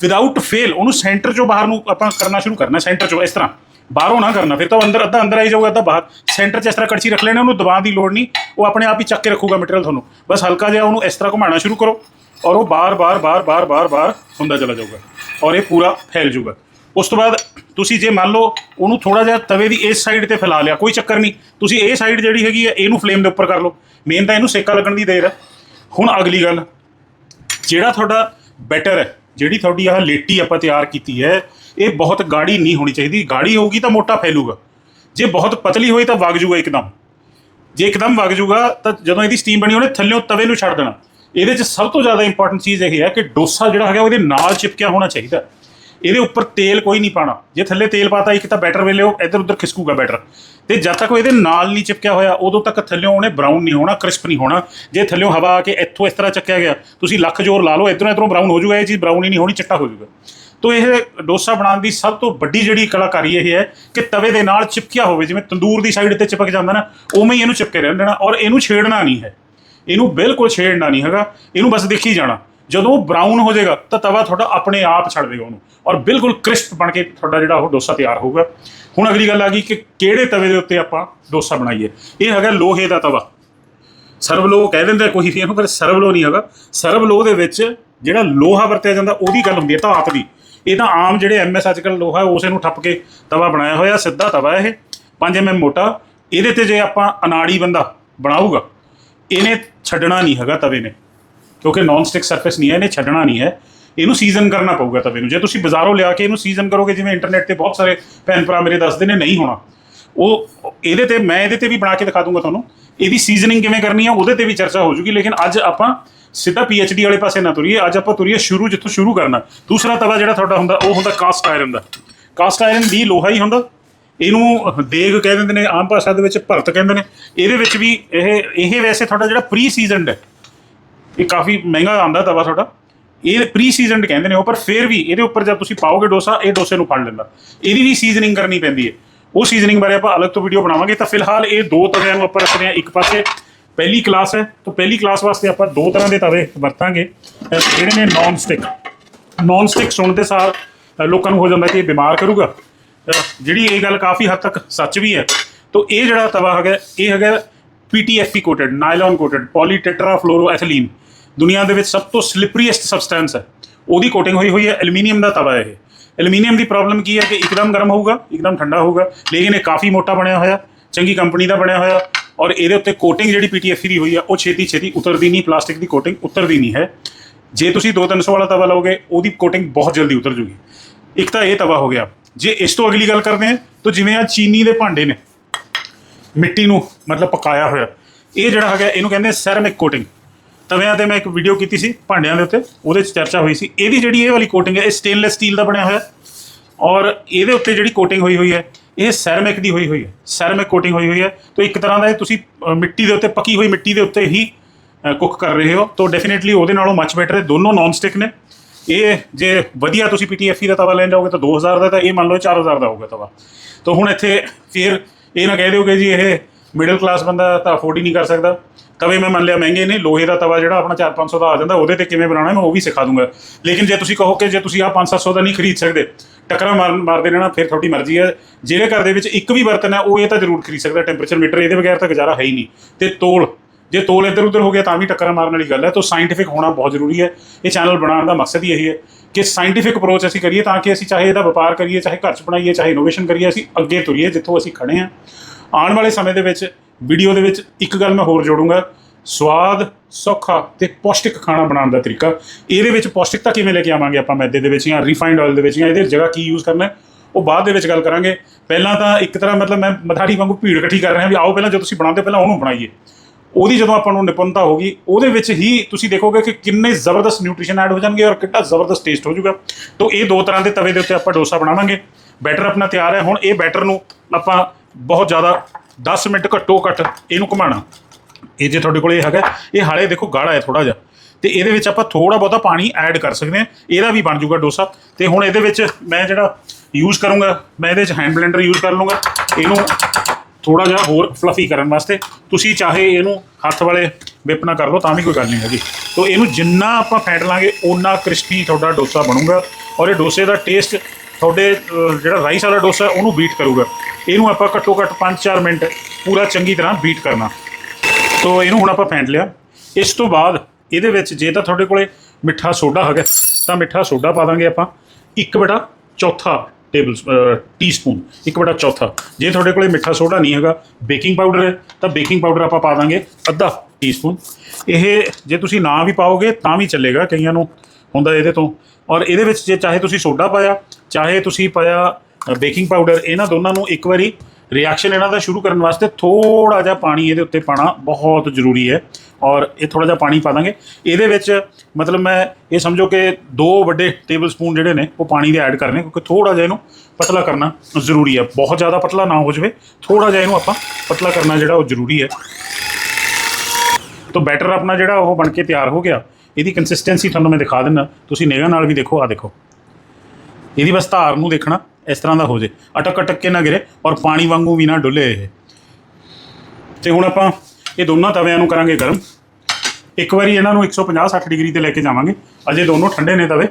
[SPEAKER 1] ਵਿਦਆਊਟ ਫੇਲ ਉਹਨੂੰ ਸੈਂਟਰ ਚੋਂ ਬਾਹਰ ਨੂੰ ਆਪਾਂ ਕਰਨਾ ਸ਼ੁਰੂ ਕਰਨਾ ਸੈਂਟਰ ਚੋਂ ਇਸ ਤਰ੍ਹਾਂ। ਬਾਹਰੋਂ ਨਾ ਕਰਨਾ, ਫਿਰ ਤਾਂ ਉਹ ਅੰਦਰ ਅੱਧਾ ਅੰਦਰ ਆਈ ਜਾਊਗਾ, ਅੱਧਾ ਬਾਹਰ। ਸੈਂਟਰ 'ਚ ਇਸ ਤਰ੍ਹਾਂ ਕੜਛੀ ਰੱਖ ਲੈਣਾ, ਉਹਨੂੰ ਦਬਾਉਣ ਦੀ ਲੋੜ ਨਹੀਂ। ਉਹ ਆਪਣੇ ਆਪ ਹੀ ਚੱਕ ਕੇ ਰੱਖੂਗਾ ਮਟੀਰੀਅਲ ਤੁਹਾਨੂੰ। ਬਸ ਹਲਕਾ ਜਿਹਾ ਉਹਨੂੰ ਇਸ ਤਰ੍ਹਾਂ ਘੁਮਾਉਣਾ ਸ਼ੁਰੂ ਕਰੋ ਔਰ ਉਹ ਬਾਰ ਬਾਰ ਬਾਰ ਬਾਰ ਬਾਰ ਬਾਰ ਹੁੰਦਾ ਚਲਾ ਜਾਊਗਾ। ਔਰ ਇਹ ਪੂਰਾ ਫੈਲ ਜਾਊਗਾ। ਉਸ ਤੋਂ ਬਾਅਦ ਤੁਸੀਂ ਜੇ ਮੰਨ ਲਓ ਉਹਨੂੰ ਥੋੜਾ ਜਿਹਾ ਤਵੇ ਦੀ ਇਸ ਸਾਈਡ ਤੇ ਫੈਲਾ ਲਿਆ, ਕੋਈ ਚੱਕਰ ਨਹੀਂ। ਤੁਸੀਂ ਇਹ ਸਾਈਡ ਜਿਹੜੀ ਹੈਗੀ ਹੈ, ਇਹਨੂੰ ਫਲੇਮ ਦੇ ਉੱਪਰ ਕਰ ਲਓ। ਮੇਨ ਤਾਂ ਇਹਨੂੰ ਸੇਕਾ ਲੱਗਣ ਦੀ ਦੇਰ ਹੈ। ਹੁਣ ਅਗਲੀ ਗੱਲ, ਜਿਹੜਾ ਤੁਹਾਡਾ ਬੈਟਰ ਹੈ, ਜਿਹੜੀ ਤੁਹਾਡੀ ਆਹ ਲੇਟੀ ਆਪਾਂ ਤਿਆਰ ਕੀਤੀ ਹੈ ਇਹ ਬਹੁਤ ਗਾੜੀ ਨਹੀਂ ਹੋਣੀ ਚਾਹੀਦੀ। ਗਾੜੀ ਹੋਊਗੀ ਤਾਂ ਮੋਟਾ ਫੈਲੂਗਾ। ਜੇ ਬਹੁਤ ਪਤਲੀ ਹੋਈ ਤਾਂ ਵਗ ਜੂਗਾ ਇੱਕਦਮ। ਜੇ ਇੱਕਦਮ ਵਗ ਜੂਗਾ ਤਾਂ ਜਦੋਂ ਇਹਦੀ ਸਟੀਮ ਬਣੀ ਉਹਨੇ ਥੱਲੇੋਂ ਤਵੇ ਨੂੰ ਛੱਡ ਦੇਣਾ। ਇਹਦੇ 'ਚ ਸਭ ਤੋਂ ਜ਼ਿਆਦਾ ਇੰਪੋਰਟੈਂਟ ਚੀਜ਼ ਇਹ ਹੈ ਕਿ ਡੋਸਾ ਜਿਹੜਾ ਹੈਗਾ ਉਹਦੇ ਨਾਲ ਚਿਪਕਿਆ ਹੋਣਾ ਚਾਹੀਦਾ। ਇਹਦੇ ਉੱਪਰ ਤੇਲ ਕੋਈ ਨਹੀਂ ਪਾਣਾ ਜੇ ਥੱਲੇ ਤੇਲ ਪਾਤਾ ਇੱਕ ਤਾਂ ਬੈਟਰ ਵੇਲੇ ਉਹ ਇੱਧਰ ਉੱਧਰ ਖਿਸਕੂਗਾ ਬੈਟਰ ਤੇ ਜਦ ਤੱਕ ਉਹ ਇਹਦੇ ਨਾਲ ਨਹੀਂ ਚਿਪਕਿਆ ਹੋਇਆ, ਉਦੋਂ ਤੱਕ ਥੱਲਿਓਂ ਉਹਨੇ ਬਰਾਊਨ ਨਹੀਂ ਹੋਣਾ ਕ੍ਰਿਸਪ ਨਹੀਂ ਹੋਣਾ। ਜੇ ਥੱਲਿਓਂ ਹਵਾ ਆ ਕੇ ਇੱਥੋਂ ਇਸ ਤਰ੍ਹਾਂ ਚੱਕਿਆ ਗਿਆ, ਤੁਸੀਂ ਲੱਖ ਜ਼ੋਰ ਲਾ ਲਓ, ਇੱਧਰੋਂ ਇੱਧਰੋਂ ਬਰਾਊਨ ਹੋ ਜਾਊਗਾ ਇਹ ਚੀਜ਼ ਬਰਾਊਨ ਹੀ ਨਹੀਂ ਹੋਣੀ, ਚਿੱਟਾ ਹੋ ਜਾਊਗਾ ਤੋ ਇਹ ਡੋਸਾ ਬਣਾਉਣ ਦੀ ਸਭ ਤੋਂ ਵੱਡੀ ਜਿਹੜੀ ਕਲਾਕਾਰੀ ਇਹ ਹੈ ਕਿ ਤਵੇ ਦੇ ਨਾਲ ਚਿਪਕਿਆ ਹੋਵੇ, ਜਿਵੇਂ ਤੰਦੂਰ ਦੀ ਸਾਈਡ ਤੇ ਚਿਪਕ ਜਾਂਦਾ ਨਾ, ਉਵੇਂ ਹੀ ਇਹਨੂੰ ਚਿਪਕੇ ਰਹਿਣ ਦੇਣਾ ਔਰ ਇਹਨੂੰ ਛੇੜਨਾ ਨਹੀਂ ਹੈ। ਇਹਨੂੰ ਬਿਲਕੁਲ ਛੇੜਨਾ ਨਹੀਂ ਹੈਗਾ, ਇਹਨੂੰ ਬਸ ਦੇਖੀ ਜਾਣਾ। ਜਦੋਂ ਉਹ ਬਰਾਊਨ ਹੋ ਜਾਏਗਾ, ਤਾਂ ਤਵਾ ਤੁਹਾਡਾ ਆਪਣੇ ਆਪ ਛੱਡ ਦੇਗਾ ਉਹਨੂੰ ਔਰ ਬਿਲਕੁਲ ਕ੍ਰਿਸਪ ਬਣ ਕੇ ਤੁਹਾਡਾ ਜਿਹੜਾ ਉਹ ਡੋਸਾ ਤਿਆਰ ਹੋਊਗਾ। ਹੁਣ ਅਗਲੀ ਗੱਲ ਆ ਗਈ ਕਿ ਕਿਹੜੇ ਤਵੇ ਦੇ ਉੱਤੇ ਆਪਾਂ ਡੋਸਾ ਬਣਾਈਏ। ਇਹ ਹੈਗਾ ਲੋਹੇ ਦਾ ਤਵਾ। ਸਰਵਲੋ ਕਹਿ ਦਿੰਦੇ ਕੋਈ ਵੀ ਇਹਨੂੰ, ਪਰ ਸਰਵਲੋ ਨਹੀਂ ਹੈਗਾ। ਸਰਵਲੋ ਦੇ ਵਿੱਚ ਜਿਹੜਾ ਲੋਹਾ ਵਰਤਿਆ ਜਾਂਦਾ, ਉਹਦੀ ਗੱਲ ਹੁੰਦੀ ਹੈ, ਧਾਤ ਦੀ। ਇਹ ਤਾਂ ਆਮ ਜਿਹੜੇ ਐਮਐਸ ਅੱਜਕੱਲ ਲੋਹਾ ਉਸੇ ਨੂੰ ਠੱਪ ਕੇ ਤਵਾ ਬਣਾਇਆ ਹੋਇਆ, ਸਿੱਧਾ ਤਵਾ ਇਹ। 5 ਐਮਐਮ ਮੋਟਾ, ਇਹਦੇ ਤੇ ਜੇ ਆਪਾਂ ਅਨਾੜੀ ਬੰਦਾ ਬਣਾਊਗਾ, ਇਹਨੇ ਛੱਡਣਾ ਨਹੀਂ ਹੈਗਾ ਤਵੇ ਨੇ। ਕਿਉਂਕਿ ਨਾਨ ਸਟਿਕ ਸਰਫੇਸ ਨਹੀਂ ਹੈ, ਇਹਨੇ ਛੱਡਣਾ ਨਹੀਂ ਹੈ। ਇਹਨੂੰ ਸੀਜ਼ਨ ਕਰਨਾ ਪਊਗਾ ਤਵੇ ਨੂੰ। ਜੇ ਤੁਸੀਂ ਬਾਜ਼ਾਰੋਂ ਲਿਆ ਕੇ ਇਹਨੂੰ ਸੀਜ਼ਨ ਕਰੋਗੇ, ਜਿਵੇਂ ਇੰਟਰਨੈਟ ਤੇ ਬਹੁਤ ਸਾਰੇ ਭੈਣ ਭਰਾ ਮੇਰੇ ਦੱਸਦੇ ਨੇ, ਨਹੀਂ ਹੋਣਾ। ਉਹ, ਇਹਦੇ ਤੇ, ਮੈਂ ਇਹਦੇ ਤੇ ਵੀ ਬਣਾ ਕੇ ਦਿਖਾ ਦੂੰਗਾ ਤੁਹਾਨੂੰ। ਇਹਦੀ ਸੀਜ਼ਨਿੰਗ ਕਿਵੇਂ ਕਰਨੀ ਆ, ਉਹਦੇ ਤੇ ਵੀ ਚਰਚਾ ਹੋ ਜੂਗੀ, ਲੇਕਿਨ ਅੱਜ ਆਪਾਂ ਸਿੱਧਾ ਡੀ ਵਾਲੇ ਪਾਸੇ ਨਾ ਤੁਰੀਏ, ਅੱਜ ਆਪਾਂ ਤੁਰੀਏ ਸ਼ੁਰੂ, ਜਿੱਥੋਂ ਸ਼ੁਰੂ ਕਰਨਾ। ਦੂਸਰਾ ਤਵਾ ਜਿਹੜਾ ਤੁਹਾਡਾ ਹੁੰਦਾ, ਉਹ ਹੁੰਦਾ ਕਾਸਟ ਆਇਰਨ ਦਾ। ਕਾਸਟ ਆਇਰਨ ਵੀ ਲੋਹਾ ਹੀ ਹੁੰਦਾ। ਇਹਨੂੰ ਦੇਗ ਕਹਿ ਦਿੰਦੇ ਨੇ, ਆਮ ਭਾਸ਼ਾ ਦੇ ਵਿੱਚ ਭਰਤ ਕਹਿੰਦੇ ਨੇ। ਇਹਦੇ ਵਿੱਚ ਵੀ ਇਹ ਇਹ ਵੈਸੇ ਤੁਹਾਡਾ ਜਿਹੜਾ ਪ੍ਰੀ ਸੀਜ਼ਨਡ ਹੈ। ਇਹ ਕਾਫੀ ਮਹਿੰਗਾ ਆਉਂਦਾ ਤਵਾ ਤੁਹਾਡਾ। ਇਹ ਪ੍ਰੀ ਸੀਜ਼ਨਡ ਕਹਿੰਦੇ ਨੇ ਉਹ, ਪਰ ਫਿਰ ਵੀ ਇਹਦੇ ਉੱਪਰ ਜਦ ਤੁਸੀਂ ਪਾਓਗੇ ਡੋਸਾ, ਇਹ ਡੋਸੇ ਨੂੰ ਫੜ ਲੈਂਦਾ। ਇਹਦੀ ਵੀ ਸੀਜ਼ਨਿੰਗ ਕਰਨੀ ਪੈਂਦੀ ਹੈ। ਉਹ ਸੀਜ਼ਨਿੰਗ ਬਾਰੇ ਆਪਾਂ ਅਲੱਗ ਤੋਂ ਵੀਡੀਓ ਬਣਾਵਾਂਗੇ। ਤਾਂ ਫਿਲਹਾਲ ਇਹ ਦੋ ਤਵਿਆਂ ਨੂੰ ਆਪਾਂ ਰੱਖਦੇ ਹਾਂ ਇੱਕ ਪਾਸੇ। ਪਹਿਲੀ ਕਲਾਸ ਹੈ, ਤਾਂ ਪਹਿਲੀ ਕਲਾਸ ਵਾਸਤੇ ਆਪਾਂ ਦੋ ਤਰ੍ਹਾਂ ਦੇ ਤਵੇ ਵਰਤਾਂਗੇ। ਜਿਹੜੇ ਨੇ ਨਾਨ ਸਟਿਕ ਨਾਨ ਸਟਿਕ ਸੁਣਦੇ ਸਾਰ ਲੋਕਾਂ ਨੂੰ ਹੋ ਜਾਂਦਾ ਕਿ ਇਹ ਬਿਮਾਰ ਕਰੂਗਾ। ਜਿਹੜੀ ਇਹ ਗੱਲ ਕਾਫੀ ਹੱਦ ਤੱਕ ਸੱਚ ਵੀ ਹੈ। ਤਾਂ ਇਹ ਜਿਹੜਾ ਤਵਾ ਹੈਗਾ, ਇਹ ਹੈਗਾ PTFE coated nylon coated polytetrafluoroethylene ਦੁਨੀਆ ਦੇ ਵਿੱਚ ਸਭ ਤੋਂ ਸਲਿਪਰੀਐਸਟ ਸਬਸਟੈਂਸ ਹੈ। ਉਹਦੀ ਕੋਟਿੰਗ ਹੋਈ ਹੋਈ ਹੈ ਐਲੂਮੀਨੀਅਮ ਦਾ ਤਵਾ ਹੈ ਇਹ। ਐਲੂਮੀਨੀਅਮ ਦੀ ਪ੍ਰੋਬਲਮ ਕੀ ਹੈ ਕਿ ਇੱਕਦਮ ਗਰਮ ਹੋਊਗਾ, ਇੱਕਦਮ ਠੰਡਾ ਹੋਊਗਾ। ਲੇਕਿਨ ਇਹ ਕਾਫੀ ਮੋਟਾ ਬਣਿਆ ਹੋਇਆ, ਚੰਗੀ ਕੰਪਨੀ ਦਾ ਬਣਿਆ ਹੋਇਆ। ਔਰ ਇਹਦੇ ਉੱਤੇ ਕੋਟਿੰਗ ਜਿਹੜੀ PTFE ਦੀ ਹੋਈ ਆ, ਉਹ ਛੇਤੀ ਛੇਤੀ ਉਤਰਦੀ ਨਹੀਂ ਪਲਾਸਟਿਕ ਦੀ ਕੋਟਿੰਗ ਉਤਰਦੀ ਨਹੀਂ ਹੈ। ਜੇ ਤੁਸੀਂ 2-300 ਵਾਲਾ ਤਵਾ ਲਓਗੇ, ਉਹਦੀ ਕੋਟਿੰਗ ਬਹੁਤ ਜਲਦੀ ਉਤਰ ਜੂਗੀ। ਇੱਕ ਤਾਂ ਇਹ ਤਵਾ ਹੋ ਗਿਆ। ਜੇ ਇਸ ਤੋਂ ਅਗਲੀ ਗੱਲ ਕਰਦੇ ਹਾਂ, ਤਾਂ ਜਿਵੇਂ ਆ ਚੀਨੀ ਦੇ ਭਾਂਡੇ ਨੇ, ਮਿੱਟੀ ਨੂੰ ਮਤਲਬ ਪਕਾਇਆ ਹੋਇਆ, ਇਹ ਜਿਹੜਾ ਹੈਗਾ, ਇਹਨੂੰ ਕਹਿੰਦੇ ਸੈਰਾਮਿਕ ਕੋਟਿੰਗ ਤਵਿਆਂ ਤੇ ਮੈਂ ਇੱਕ ਵੀਡੀਓ ਕੀਤੀ ਸੀ, ਭਾਂਡਿਆਂ ਦੇ ਉੱਤੇ, ਉਹਦੇ 'ਚ ਚਰਚਾ ਹੋਈ ਸੀ। ਇਹਦੀ ਜਿਹੜੀ ਇਹ ਵਾਲੀ ਕੋਟਿੰਗ ਹੈ, ਇਹ ਸਟੇਨਲੈਸ ਸਟੀਲ ਦਾ ਬਣਿਆ ਹੋਇਆ। ਔਰ ਇਹਦੇ ਉੱਤੇ ਜਿਹੜੀ ਕੋਟਿੰਗ ਹੋਈ ਹੋਈ ਹੈ ਇਹ ਸੈਰਾਮਿਕ ਦੀ ਹੋਈ ਹੋਈ ਹੈ। ਸੈਰਾਮਿਕ ਕੋਟਿੰਗ ਹੋਈ ਹੋਈ ਹੈ। ਤਾਂ ਇੱਕ ਤਰ੍ਹਾਂ ਦਾ ਇਹ ਤੁਸੀਂ ਮਿੱਟੀ ਦੇ ਉੱਤੇ, ਪੱਕੀ ਹੋਈ ਮਿੱਟੀ ਦੇ ਉੱਤੇ ਹੀ ਕੁੱਕ ਕਰ ਰਹੇ ਹੋ। ਤਾਂ ਡੈਫੀਨਿਟਲੀ ਉਹਦੇ ਨਾਲੋਂ ਮੱਚ ਬੈਟਰ ਹੈ। ਦੋਨੋਂ ਨਾਨ ਸਟਿਕ ਨੇ। ਇਹ ਜੇ ਵਧੀਆ ਤੁਸੀਂ PTFE ਦਾ ਤਵਾ ਲੈਣ ਜਾਓਗੇ ਤਾਂ 2000 ਦਾ ਤਾਂ ਇਹ ਮੰਨ ਲਓ 4000 ਦਾ ਹੋਊਗਾ ਤਵਾ। ਤਾਂ ਹੁਣ ਇੱਥੇ ਫਿਰ ਇਹ ਨਾ ਕਹਿ ਦਿਓਗੇ ਜੀ, ਇਹ ਮਿਡਲ ਕਲਾਸ ਬੰਦਾ ਤਾਂ ਅਫੋਰਡ ਹੀ ਨਹੀਂ ਕਰ ਸਕਦਾ। ਤਵੇ ਮੈਂ ਮੰਨ ਲਿਆ ਮਹਿੰਗੇ ਨੇ। ਲੋਹੇ ਦਾ ਤਵਾ ਜਿਹੜਾ ਆਪਣਾ 4-500 ਦਾ ਆ ਜਾਂਦਾ, ਉਹਦੇ ਤੇ ਕਿਵੇਂ ਬਣਾਉਣਾ, ਮੈਂ ਉਹ ਵੀ ਸਿਖਾ ਦੂੰਗਾ। ਲੇਕਿਨ ਜੇ ਤੁਸੀਂ ਕਹੋ ਕਿ ਜੇ ਤੁਸੀਂ ਆ 5-700 ਦਾ ਨਹੀਂ ਖਰੀਦ ਸਕਦੇ ਟੱਕਰਾਂ ਮਾਰ ਮਾਰਦੇ ਰਹਿਣਾ, ਫਿਰ ਤੁਹਾਡੀ ਮਰਜ਼ੀ ਹੈ। ਜਿਹੜੇ ਘਰ ਦੇ ਵਿੱਚ ਇੱਕ ਵੀ ਬਰਤਨ ਹੈ, ਉਹ ਇਹ ਤਾਂ ਜ਼ਰੂਰ ਖਰੀਦ ਸਕਦਾ ਟੈਂਪਰੇਚਰ ਮੀਟਰ ਇਹਦੇ ਬਗੈਰ ਤਾਂ ਗੁਜ਼ਾਰਾ ਹੈ ਹੀ ਨਹੀਂ। ਤੇ ਤੋਲ, ਜੇ ਤੋਲ ਇੱਧਰ ਉੱਧਰ ਹੋ ਗਿਆ, ਤਾਂ ਵੀ ਟੱਕਰਾਂ ਮਾਰਨ ਵਾਲੀ ਗੱਲ ਹੈ। ਤਾਂ ਸਾਇੰਟੀਫਿਕ ਹੋਣਾ ਬਹੁਤ ਜ਼ਰੂਰੀ ਹੈ। ਇਹ ਚੈਨਲ ਬਣਾਉਣ ਦਾ ਮਕਸਦ ਹੀ ਇਹੀ ਹੈ ਕਿ ਸਾਇੰਟੀਫਿਕ ਅਪਰੋਚ ਅਸੀਂ ਕਰੀਏ ਤਾਂ ਕਿ ਅਸੀਂ ਚਾਹੇ ਇਹਦਾ ਵਪਾਰ ਕਰੀਏ, ਚਾਹੇ ਘਰ 'ਚ ਬਣਾਈਏ, ਚਾਹੇ ਇਨੋਵੇਸ਼ਨ ਕਰੀਏ, ਅਸੀਂ ਅੱਗੇ ਤੁਰੀਏ, ਜਿੱਥੋਂ ਅਸੀਂ ਖੜੇ ਹਾਂ। ਆਉਣ ਵਾਲੇ ਸਮੇਂ ਦੇ ਵਿੱਚ ਵੀਡੀਓ ਦੇ ਵਿੱਚ ਇੱਕ ਗੱਲ ਮੈਂ ਹੋਰ ਜੋੜੂੰਗਾ। ਸਵਾਦ, ਸੌਖਾ ਤੇ ਪੌਸ਼ਟਿਕ ਖਾਣਾ ਬਣਾਉਣ ਦਾ ਤਰੀਕਾ। ਇਹਦੇ ਵਿੱਚ ਪੌਸ਼ਟਿਕਤਾ ਕਿਵੇਂ ਲੈ ਕੇ ਆਵਾਂਗੇ ਆਪਾਂ ਮੈਦੇ ਦੇ ਵਿੱਚ ਜਾਂ ਰਿਫਾਈਨਡ ਆਇਲ ਦੇ ਵਿੱਚ ਜਾਂ ਇਹਦੇ ਜਗ੍ਹਾ ਕੀ ਯੂਜ਼ ਕਰਨਾ ਉਹ ਬਾਅਦ ਦੇ ਵਿੱਚ ਗੱਲ ਕਰਾਂਗੇ। ਪਹਿਲਾਂ ਤਾਂ ਇੱਕ ਤਰ੍ਹਾਂ ਮਤਲਬ ਮੈਂ ਮਥਾੜੀ ਵਾਂਗੂ ਭੀੜ ਇਕੱਠੀ ਕਰ ਰਿਹਾ ਵੀ ਆਓ ਪਹਿਲਾਂ ਜਦੋਂ ਤੁਸੀਂ ਬਣਾਉਂਦੇ ਪਹਿਲਾਂ ਉਹਨੂੰ ਬਣਾਈਏ। ਉਹਦੀ ਜਦੋਂ ਆਪਾਂ ਨੂੰ ਨਿਪੁੰਨਤਾ ਹੋਗੀ ਉਹਦੇ ਵਿੱਚ ਹੀ ਤੁਸੀਂ ਦੇਖੋਗੇ ਕਿ ਕਿੰਨੇ ਜ਼ਬਰਦਸਤ ਨਿਊਟ੍ਰੀਸ਼ਨ ਐਡ ਹੋ ਜਾਣਗੇ ਔਰ ਕਿੰਨਾ ਜ਼ਬਰਦਸਤ ਟੇਸਟ ਹੋ ਜਾਊਗਾ। ਤਾਂ ਇਹ ਦੋ ਤਰ੍ਹਾਂ ਦੇ ਤਵੇ ਦੇ ਉੱਤੇ ਆਪਾਂ ਡੋਸਾ ਬਣਾਵਾਂਗੇ। ਬੈਟਰ ਆਪਣਾ ਤਿਆਰ ਹੈ, ਹੁਣ ਇਹ ਬੈਟਰ ਨੂੰ ਆਪਾਂ ਬਹੁਤ ਜ਼ਿਆਦਾ 10 ਮਿੰਟ ਘੱਟੋ ਘੱਟ ਇਹਨੂੰ ਘੁਮਾਣਾ ਇਹ ਜੇ ਤੁਹਾਡੇ ਕੋਲ ਇਹ ਹੈਗਾ, ਇਹ ਹਾਲੇ ਦੇਖੋ ਗਾੜਾ ਹੈ ਥੋੜਾ ਜਿਹਾ। ਤੇ ਇਹਦੇ ਵਿੱਚ ਆਪਾਂ ਥੋੜਾ ਬਹੁਤਾ ਪਾਣੀ ਐਡ ਕਰ ਸਕਦੇ ਹਾਂ। ਇਹਦਾ ਵੀ ਬਣ ਜਾਊਗਾ ਡੋਸਾ। ਤੇ ਹੁਣ ਇਹਦੇ ਵਿੱਚ ਮੈਂ ਜਿਹੜਾ ਯੂਜ਼ ਕਰੂੰਗਾ, ਮੈਂ ਇਹਦੇ ਵਿੱਚ ਹੈਂਡ ਬਲੈਂਡਰ ਯੂਜ਼ ਕਰ ਲੂੰਗਾ ਇਹਨੂੰ ਥੋੜਾ ਜਿਹਾ ਹੋਰ ਫਲਫੀ ਕਰਨ ਵਾਸਤੇ। ਤੁਸੀਂ ਚਾਹੇ ਇਹਨੂੰ ਹੱਥ ਵਾਲੇ whip ਨਾਲ ਕਰ ਲਓ, ਤਾਂ ਵੀ ਕੋਈ ਗੱਲ ਨਹੀਂ ਹੈਗੀ। ਤੋਂ ਇਹਨੂੰ ਜਿੰਨਾ ਆਪਾਂ ਫੈਂਟ ਲਾਂਗੇ, ਓਨਾ ਕ੍ਰਿਸਪੀ ਤੁਹਾਡਾ ਡੋਸਾ ਬਣੂਗਾ। ਔਰ ਇਹ ਡੋਸੇ ਦਾ ਟੇਸਟ ਤੁਹਾਡੇ ਜਿਹੜਾ ਰਾਈਸ ਵਾਲਾ ਡੋਸਾ, ਉਹਨੂੰ ਬੀਟ ਕਰੂਗਾ। ਇਹਨੂੰ ਆਪਾਂ ਘੱਟੋ ਘੱਟ 5-4 ਮਿੰਟ ਪੂਰਾ ਚੰਗੀ ਤਰ੍ਹਾਂ ਬੀਟ ਕਰਨਾ। ਤੋ ਇਹਨੂੰ ਹੁਣ ਆਪਾਂ ਫੈਂਟ ਲਿਆ। ਇਸ ਤੋਂ ਬਾਅਦ ਇਹਦੇ ਵਿੱਚ ਜੇ ਤਾਂ ਤੁਹਾਡੇ ਕੋਲੇ ਮਿੱਠਾ ਸੋਡਾ ਹੈਗਾ, ਤਾਂ ਮਿੱਠਾ ਸੋਡਾ ਪਾ ਦਾਂਗੇ ਆਪਾਂ। ਇੱਕ ਬਟਾ ਚੌਥਾ ਟੇਬਲ ਟੀਸਪੂਨ ਇੱਕ ਬਟਾ ਚੌਥਾ। ਜੇ ਤੁਹਾਡੇ ਕੋਲੇ ਮਿੱਠਾ ਸੋਡਾ ਨਹੀਂ ਹੈਗਾ ਬੇਕਿੰਗ ਪਾਊਡਰ ਹੈ, ਤਾਂ ਬੇਕਿੰਗ ਪਾਊਡਰ ਆਪਾਂ ਪਾ ਦਾਂਗੇ ਅੱਧਾ ਟੀਸਪੂਨ ਇਹ ਜੇ ਤੁਸੀਂ ਨਾ ਵੀ ਪਾਓਗੇ, ਤਾਂ ਵੀ ਚੱਲੇਗਾ ਕਈਆਂ ਨੂੰ, ਹੁੰਦਾ ਇਹਦੇ ਤੋਂ। ਔਰ ਇਹਦੇ ਵਿੱਚ ਜੇ ਚਾਹੇ ਤੁਸੀਂ ਸੋਡਾ ਪਾਇਆ, ਚਾਹੇ ਤੁਸੀਂ ਪਾਇਆ ਬੇਕਿੰਗ ਪਾਊਡਰ ਇਹਨਾਂ ਦੋਨਾਂ ਨੂੰ ਇੱਕ ਵਾਰੀ ਰਿਐਕਸ਼ਨ ਇਹਨਾਂ ਦਾ ਸ਼ੁਰੂ ਕਰਨ ਵਾਸਤੇ ਥੋੜਾ ਜਿਹਾ ਪਾਣੀ ਇਹਦੇ ਉੱਤੇ ਪਾਣਾ ਬਹੁਤ ਜ਼ਰੂਰੀ ਹੈ ਔਰ ਇਹ ਥੋੜਾ ਜਿਹਾ ਪਾਣੀ ਪਾ ਦਾਂਗੇ। ਇਹਦੇ ਵਿੱਚ ਮਤਲਬ ਮੈਂ ਇਹ ਸਮਝੋ ਕਿ ਦੋ ਵੱਡੇ ਟੇਬਲ ਸਪੂਨ ਜਿਹੜੇ ਨੇ ਉਹ ਪਾਣੀ ਦੇ ਐਡ ਕਰਨੇ ਕਿਉਂਕਿ ਥੋੜਾ ਜਿਹਾ ਇਹਨੂੰ ਪਤਲਾ ਕਰਨਾ ਜ਼ਰੂਰੀ ਹੈ। ਬਹੁਤ ਜ਼ਿਆਦਾ ਪਤਲਾ ਨਾ ਹੋ ਜਾਵੇ ਥੋੜਾ ਜਿਹਾ ਇਹਨੂੰ ਆਪਾਂ ਪਤਲਾ ਕਰਨਾ ਜਿਹੜਾ ਉਹ ਜ਼ਰੂਰੀ ਹੈ। ਤਾਂ ਬੈਟਰ ਆਪਣਾ ਜਿਹੜਾ ਉਹ ਬਣ ਕੇ ਤਿਆਰ ਹੋ ਗਿਆ। ਇਹਦੀ ਕੰਸਿਸਟੈਂਸੀ ਤੁਹਾਨੂੰ ਮੈਂ ਦਿਖਾ ਦਿੰਦਾ। ਤੁਸੀਂ ਨਿਗਾਹ ਨਾਲ ਵੀ ਦੇਖੋ ਆ ਦੇਖੋ। ਇਹਦੀ ਬਸ ਧਾਰ ਨੂੰ ਦੇਖਣਾ, ਇਸ ਤਰ੍ਹਾਂ ਦਾ ਹੋ ਜੇ। ਅਟਕ ਅਟਕ ਕੇ ਨਾ ਗਿਰੇ ਔਰ ਪਾਣੀ ਵਾਂਗੂ ਵੀ ਨਾ ਡੁੱਲੇ ਇਹ। ਤੇ ਹੁਣ ਆਪਾਂ ਇਹ ਦੋਨਾਂ ਤਵਿਆਂ ਨੂੰ ਕਰਾਂਗੇ ਗਰਮ। ਇੱਕ ਵਾਰੀ ਇਹਨਾਂ ਨੂੰ 150 60 ਡਿਗਰੀ ਤੇ ਲੈ ਕੇ ਜਾਵਾਂਗੇ। ਅਜੇ ਦੋਨੋਂ ਠੰਡੇ ਨੇ ਤਵੇ।